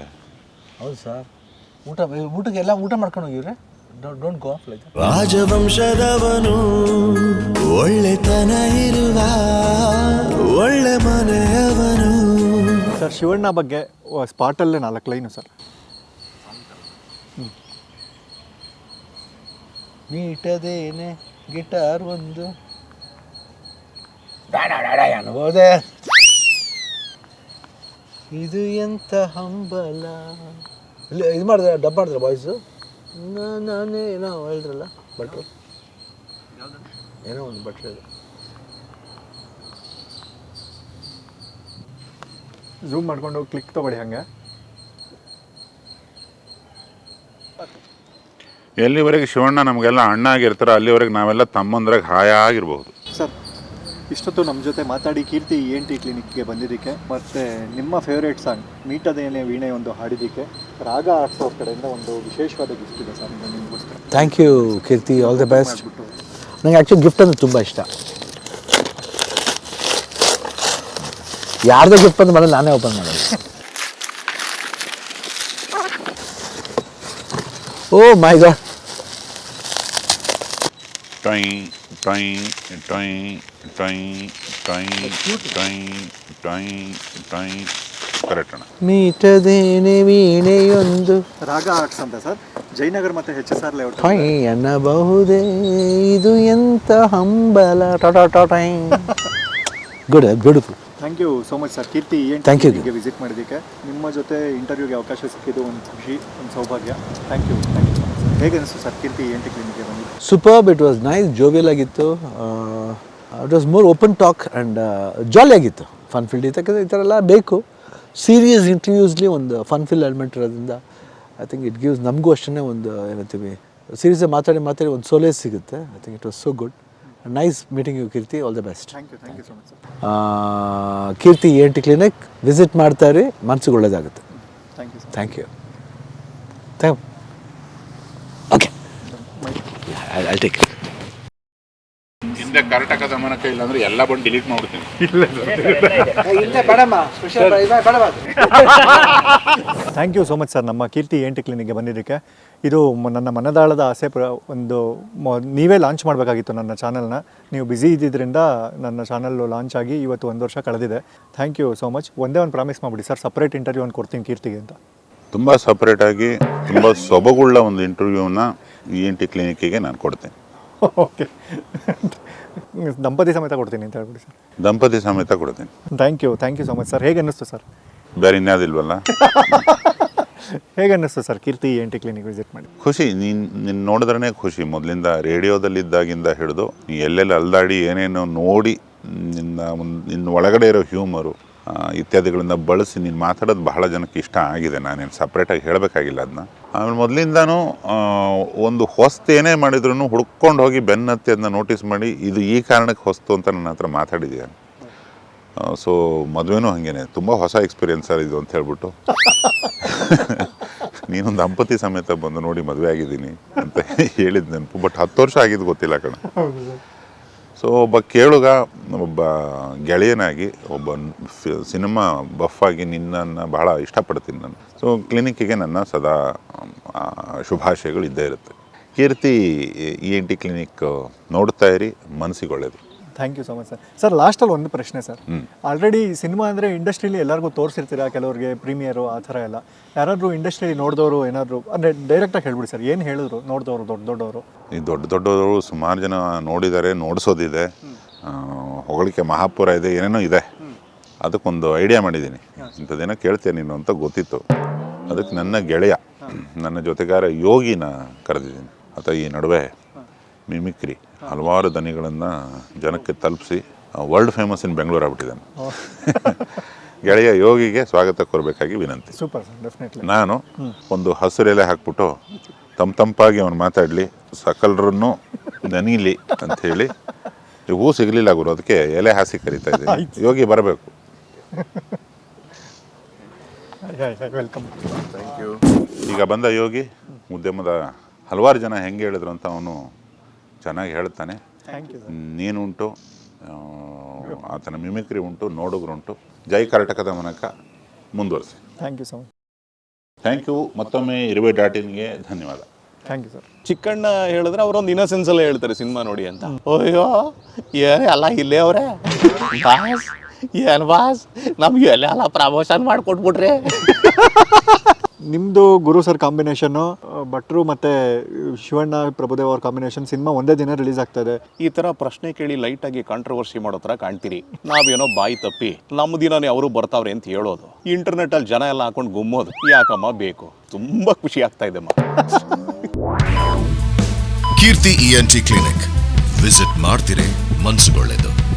ಹೌದು ಸರ್. ಊಟ ಊಟಕ್ಕೆ ಎಲ್ಲ ಊಟ ಮಾಡ್ಕೊಂಡು ಹೋಗಿವ್ರೆ? ಡೋಂಟ್ ಗೋ ಆಫ್ ಲೈಕ್ ರಾಜವಂಶದವನು ಒಳ್ಳೆತನ ಇರುವ ಒಳ್ಳೆ ಮನೆಯವನು. ಸರ್ ಶಿವಣ್ಣ ಬಗ್ಗೆ ಸ್ಪಾಟಲ್ಲೇ ನಾಲ್ಕು ಲೈನು ಸರ್. ನೀಟದೇನೆ ಗಿಟಾರ್ ಒಂದು. ಅನ್ಬೋದೆ ಇದು ಎಂತ ಹಂಬಲ. ಇಲ್ಲ ಇದು ಮಾಡಿದ್ರೆ ಡಬ್ ಮಾಡಿದ್ರೆ ಬಾಯ್ಸು ನಾನೇ ಏನೋ ಹೇಳಿದ್ರಲ್ಲ ಭಟ್ರು. ಏನೋ ಒಂದು ಭಟ್ರು ಇದೆ. ಝೂಮ್ ಮಾಡ್ಕೊಂಡು ಕ್ಲಿಕ್ ತೊಗೊಳ್ಳಿ ಹಂಗೆ. ಎಲ್ಲಿವರೆಗೆ ಶಿವಣ್ಣ ನಮಗೆಲ್ಲ ಅಣ್ಣ ಆಗಿರ್ತಾರೋ ಅಲ್ಲಿವರೆಗೆ ನಾವೆಲ್ಲ ತಮ್ಮಂದ್ರಾಗ ಹಾಯಾಗಿರ್ಬೋದು. ಸರ್ ಇಷ್ಟೊತ್ತು ನಮ್ಮ ಜೊತೆ ಮಾತಾಡಿ ಕೀರ್ತಿ ಇ ಎನ್ ಟಿ ಕ್ಲಿನಿಕ್ಗೆ ಬಂದಿದ್ದಕ್ಕೆ ಮತ್ತು ನಿಮ್ಮ ಫೇವ್ರೇಟ್ ಸಾಂಗ್ ಮೀಟದೇನೆ ವೀಣೆ ಒಂದು ಹಾಡಿದ್ದಕ್ಕೆ ರಾಗ ಆರ್ಟ್ಸ್ ಅವ್ರ ಕಡೆಯಿಂದ ಒಂದು ವಿಶೇಷವಾದ ಗಿಫ್ಟ್ ಇದೆ ಸರ್ ನಿಮಗೋಸ್ಕರ. Thank you Keerthi. All the best ನನಗೆ ಆ್ಯಕ್ಚುಲಿ ಗಿಫ್ಟ್ ಅಂದರೆ ತುಂಬ ಇಷ್ಟ. ಯಾರ್ದೇ ಗಿಫ್ಟ್ ಬಂದು ಮನೇಲಿ ನಾನೇ ಓಪನ್ ಮಾಡೋದು. ಓ ಮೈ ಗಾಡ್ ಟೊಯ್ ಟೈ ಟೈ ಟೈ ಟೈ ಟೈ ಟೈ ಟೈ ಕರೆಕ್ಟ್ ಅಣ್ಣ ಮೀಟದೇನೆ ವೀಣೆಯೊಂದು. ರಾಗ ಆರ್ಟ್ಸ್ ಅಂತ ಸರ್. ಜಯನಗರ್ ಮತ್ತೆ H S R layout tie ಅನ್ನಬಹುದೇ ಇದು ಎಂತ ಹಂಬಲ. Tata tie good beautiful. Thank you so much sir Keerthi ಏನು ಥ್ಯಾಂಕ್ ಯು ನಿಮಗೆ ಟಿ ವಿಸಿಟ್ ಮಾಡಿದ್ದಕ್ಕೆ. ನಿಮ್ಮ ಜೊತೆ ಇಂಟರ್ವ್ಯೂಗೆ ಅವಕಾಶ ಸಿಕ್ಕಿದ್ದು ಒಂದು ಖುಷಿ ಒಂದು ಸೌಭಾಗ್ಯ. Thank you thank you sir ಹೇಗೆ ಅನಿಸ್ತು ಸರ್ ಕೀರ್ತಿ ಟಿ ಕ್ಲಿನಿಕ್ಗೆ ಬಂದು superb it was nice jovial ಆಗಿತ್ತು. It was more open talk and jolly ಆಗಿತ್ತು. ಫನ್ ಫೀಲ್ಡ್ ಯಾಕಂದರೆ ಈ ಥರ ಎಲ್ಲ ಬೇಕು. ಸೀರಿಯಸ್ ಇಂಟರ್ವ್ಯೂಸ್ಲಿ ಒಂದು ಫನ್ ಫೀಲ್ ಎಲಿಮೆಂಟ್ ಇರೋದ್ರಿಂದ ಐ ಥಿಂಕ್ ಇಟ್ ಗಿವ್ಸ್ ನಮಗೂ ಅಷ್ಟೇ ಒಂದು ಏನಂತೀವಿ ಸೀರಿಯಸ್ ಮಾತಾಡಿ ಮಾತಾಡಿ ಒಂದು ಸೋಲೇಸ್ ಸಿಗುತ್ತೆ. I think it was so good nice meeting you Keerthi all the best thank you thank you so much sir Keerthi E N T clinic visit ಮಾಡ್ತಾ ಇರಿ. ಮನಸ್ಸಿಗೆ ಒಳ್ಳೇದಾಗುತ್ತೆ. Thank you thank okay I take ಹಿಂದೆ ಕರ್ನಾಟಕ ಇಲ್ಲ ಅಂದ್ರೆ ಎಲ್ಲ ಬಂದು delete ಮಾಡ್ಬಿಡ್ತೀನಿ. Thank you so much sir ನಮ್ಮ ಕೀರ್ತಿ ಏಂಟಿ ಟಿ ಕ್ಲಿನಿಕ್ಗೆ ಬಂದಿದ್ದಕ್ಕೆ. ಇದು ಮ- ನನ್ನ ಮನದಾಳದ ಆಸೆ ಪ್ರ ಒಂದು ಮ- ನೀವೇ ಲಾಂಚ್ ಮಾಡಬೇಕಾಗಿತ್ತು ನನ್ನ ಚಾನಲ್ನ ನೀವು ಬ್ಯುಸಿ ಇದ್ದಿದ್ದರಿಂದ ನನ್ನ ಚಾನಲ್ಲು ಲಾಂಚ್ ಆಗಿ ಇವತ್ತು ಒಂದು ವರ್ಷ ಕಳೆದಿದೆ. ಥ್ಯಾಂಕ್ ಯು ಸೋ ಮಚ್ ಒಂದೇ ಒಂದು ಪ್ರಾಮಿಸ್ ಮಾಡಿಬಿಡಿ ಸರ್ ಸಪ್ರೇಟ್ ಇಂಟರ್ವ್ಯೂ ಒಂದು ಕೊಡ್ತೀನಿ ಕೀರ್ತಿಗೆ ಅಂತ. ತುಂಬ ಸಪ್ರೇಟಾಗಿ ತುಂಬ ಸೊಬಗುಳ್ಳ ಒಂದು ಇಂಟರ್ವ್ಯೂನ ಇ ಎನ್ ಟಿ ಕ್ಲಿನಿಕ್ಕಿಗೆ ನಾನು ಕೊಡ್ತೀನಿ. ಓಕೆ. ದಂಪತಿ ಸಮೇತ ಕೊಡ್ತೀನಿ ಅಂತ ಹೇಳ್ಬಿಡಿ ಸರ್. ದಂಪತಿ ಸಮೇತ ಕೊಡ್ತೀನಿ. Thank you thank you so much sir ಹೇಗೆ ಅನ್ನಿಸ್ತು ಸರ್ ಬೇರೆ ಇನ್ಯಾವುದಿಲ್ವಲ್ಲ? ಹೇಗೆ ಅನ್ನಿಸ್ತು sir Keerthi N T clinic visit ಮಾಡಿ? ಖುಷಿ ನೀನು ನಿನ್ನ ನೋಡಿದ್ರೇ ಖುಷಿ. ಮೊದಲಿಂದ ರೇಡಿಯೋದಲ್ಲಿದ್ದಾಗಿಂದ ಹಿಡಿದು ನೀ ಎಲ್ಲೆಲ್ಲಿ ಅಲ್ದಾಡಿ ಏನೇನೋ ನೋಡಿ ನಿನ್ನ ಒಂದು ನಿನ್ನ ಒಳಗಡೆ ಇರೋ ಹ್ಯೂಮರು ಇತ್ಯಾದಿಗಳನ್ನ ಬಳಸಿ ನೀನು ಮಾತಾಡೋದು ಬಹಳ ಜನಕ್ಕೆ ಇಷ್ಟ ಆಗಿದೆ. ನಾನೇನು ಸಪ್ರೇಟಾಗಿ ಹೇಳಬೇಕಾಗಿಲ್ಲ ಅದನ್ನ ಆಮೇಲೆ ಮೊದಲಿಂದನೂ ಒಂದು ಹೊಸ್ತು ಏನೇ ಮಾಡಿದ್ರು ಹುಡ್ಕೊಂಡು ಹೋಗಿ ಬೆನ್ನತ್ತಿ ಅದನ್ನ ನೋಟಿಸ್ ಮಾಡಿ, ಇದು ಈ ಕಾರಣಕ್ಕೆ ಹೊಸ್ತು ಅಂತ ನನ್ನ ಹತ್ರ ಮಾತಾಡಿದ್ದೀಯ ಸೊ ಮದುವೆನೂ ಹಾಗೇನೆ. ತುಂಬ ಹೊಸ ಎಕ್ಸ್ಪೀರಿಯನ್ಸ್ ಇದು ಅಂತ ಹೇಳ್ಬಿಟ್ಟು. ನೀನೊಂದು ದಂಪತಿ ಸಮೇತ ಬಂದು ನೋಡಿ ಮದುವೆ ಆಗಿದ್ದೀನಿ ಅಂತ ಹೇಳಿದ ನೆನಪು. ಬಟ್ ಹತ್ತು ವರ್ಷ ಆಗಿದ್ದು ಗೊತ್ತಿಲ್ಲ ಕಣ. ಸೊ ಒಬ್ಬ ಕೇಳುಗ, ಒಬ್ಬ ಗೆಳೆಯನಾಗಿ, ಒಬ್ಬ ಸಿನಿಮಾ ಬಫ್ ಆಗಿ ನಿನ್ನನ್ನು ಬಹಳ ಇಷ್ಟಪಡ್ತೀನಿ ನಾನು. ಸೊ ಕ್ಲಿನಿಕ್ಕಿಗೆ ನನ್ನ ಸದಾ ಶುಭಾಶಯಗಳು ಇದ್ದೇ ಇರುತ್ತೆ. Keerthi E N T clinic ನೋಡ್ತಾ ಇರಿ, ಮನಸ್ಸಿಗೆ ಒಳ್ಳೇದು. Thank you so much sir sir ಲಾಸ್ಟಲ್ಲಿ ಒಂದು ಪ್ರಶ್ನೆ ಸರ್ ಆಲ್ರೆಡಿ ಸಿನಿಮಾ ಅಂದರೆ ಇಂಡಸ್ಟ್ರಿಲಿ ಎಲ್ಲರಿಗೂ ತೋರಿಸಿರ್ತೀರಾ ಕೆಲವರಿಗೆ ಪ್ರೀಮಿಯರು ಆ ಥರ ಎಲ್ಲ? ಯಾರಾದರೂ ಇಂಡಸ್ಟ್ರಿಲಿ ನೋಡಿದವರು ಏನಾದರೂ ಅಂದರೆ ಡೈರೆಕ್ಟಾಗಿ ಹೇಳ್ಬಿಡಿ ಸರ್ ಏನು ಹೇಳಿದ್ರು ನೋಡಿದವರು ದೊಡ್ಡ ದೊಡ್ಡವರು? ಈ ದೊಡ್ಡ ದೊಡ್ಡವರು ಸುಮಾರು ಜನ ನೋಡಿದ್ದಾರೆ ನೋಡಿಸೋದಿದೆ. ಹೊಗಳಿಕೆ ಮಹಾಪುರ ಇದೆ ಏನೇನೋ ಇದೆ. ಅದಕ್ಕೊಂದು ಐಡಿಯಾ ಮಾಡಿದ್ದೀನಿ ಇಂಥದ್ದೇನೋ ಕೇಳ್ತೀಯ ನೀನು ಅಂತ ಗೊತ್ತಿತ್ತು. ಅದಕ್ಕೆ ನನ್ನ ಗೆಳೆಯ ನನ್ನ ಜೊತೆಗಾರ ಯೋಗಿನ ಕರೆದಿದ್ದೀನಿ. ಆತ ಈ ನಡುವೆ ಮಿಮಿಕ್ರಿ ಹಲವಾರು ದನಿಗಳನ್ನು ಜನಕ್ಕೆ ತಲುಪಿಸಿ ವರ್ಲ್ಡ್ ಫೇಮಸ್ ಇನ್ ಬೆಂಗಳೂರು ಆಗ್ಬಿಟ್ಟಿದ್ದಾನೆ. ಗೆಳೆಯ ಯೋಗಿಗೆ ಸ್ವಾಗತ ಕೋರಬೇಕಾಗಿ ವಿನಂತಿ. ಸೂಪರ್ ಸರ್ ಡೆಫಿನೆಟ್ಲಿ ನಾನು ಒಂದು ಹಸಿರೆಲೆ ಹಾಕ್ಬಿಟ್ಟು ತಂಪ್ ತಂಪಾಗಿ ಅವನು ಮಾತಾಡಲಿ ಸಕಲರನ್ನು ನನೀಲಿ ಅಂತ ಹೇಳಿ ಹೂ ಸಿಗಲಿಲ್ಲ ಗುರು ಅದಕ್ಕೆ ಎಲೆ ಹಾಸಿ ಕರಿತಾ ಇದ್ದೀನಿ. ಯೋಗಿ ಬರಬೇಕು. ವೆಲ್ಕಮ್ ಈಗ ಬಂದ ಯೋಗಿ ಉದ್ಯಮದ ಹಲವಾರು ಜನ ಹೆಂಗೆ ಹೇಳಿದ್ರು ಅಂತ ಅವನು ಚೆನ್ನಾಗಿ ಹೇಳ್ತಾನೆ. ಥ್ಯಾಂಕ್ ಯು ನೀನುಂಟು ಆತನ ಮಿಮಿಕ್ರಿ ಉಂಟು ನೋಡುಗರುಂಟು. ಜೈ ಕರ್ನಾಟಕದ ಮನಕ ಮುಂದುವರಿಸಿ. Thank you so much thank you ಮತ್ತೊಮ್ಮೆ ಇರುವೆ ಡಾಟ್ ಇನ್ಗೆ ಧನ್ಯವಾದ. ಥ್ಯಾಂಕ್ ಯು ಸರ್ ಚಿಕ್ಕಣ್ಣ ಹೇಳಿದ್ರೆ ಅವರೊಂದು ಇನ್ನಸೆನ್ಸ್ ಎಲ್ಲ ಹೇಳ್ತಾರೆ ಸಿನಿಮಾ ನೋಡಿ ಅಂತ. ಅಯ್ಯೋ ಏನೇ ಅಲ್ಲ ಇಲ್ಲೇ ಅವರೇ. ಬಾಸ್ ಏನು ಬಾಸ್? ನಮಗೆ ಎಲ್ಲ ಅಲ್ಲ ಪ್ರಮೋಷನ್ ಮಾಡ್ಕೊಟ್ಬಿಟ್ರೆ. ನಿಮ್ಮದು ಗುರು ಸರ್ ಕಾಂಬಿನೇಷನ್ನು ಭಟ್ರು ಮತ್ತು ಶಿವಣ್ಣ ಪ್ರಭುದೇವ್ ಅವ್ರ ಕಾಂಬಿನೇಷನ್ ಸಿನಿಮಾ ಒಂದೇ ದಿನ ರಿಲೀಸ್ ಆಗ್ತಾ ಇದೆ. ಈ ತರ ಪ್ರಶ್ನೆ ಕೇಳಿ ಲೈಟಾಗಿ ಆಗಿ ಕಾಂಟ್ರವರ್ಸಿ ಮಾಡೋ ತರ ಕಾಣ್ತೀರಿ. ನಾವೇನೋ ಬಾಯಿ ತಪ್ಪಿ ನಮ್ಮ ದಿನನೇ ಅವರು ಬರ್ತಾವ್ರೆ ಅಂತ ಹೇಳೋದು. ಇಂಟರ್ನೆಟ್ ಅಲ್ಲಿ ಜನ ಎಲ್ಲ ಹಾಕೊಂಡು ಗುಮ್ಮೋದು. ಯಾಕಮ್ಮ ಬೇಕು? ತುಂಬಾ ಖುಷಿ ಆಗ್ತಾ ಇದೆ ಇ ಎನ್ ಜಿ ಕೇಳಿಕ್ ವಿಸಿಟ್ ಮಾಡ್ತಿರೇ ಮನ್ಸುಗೊಳ್ಳೆದು.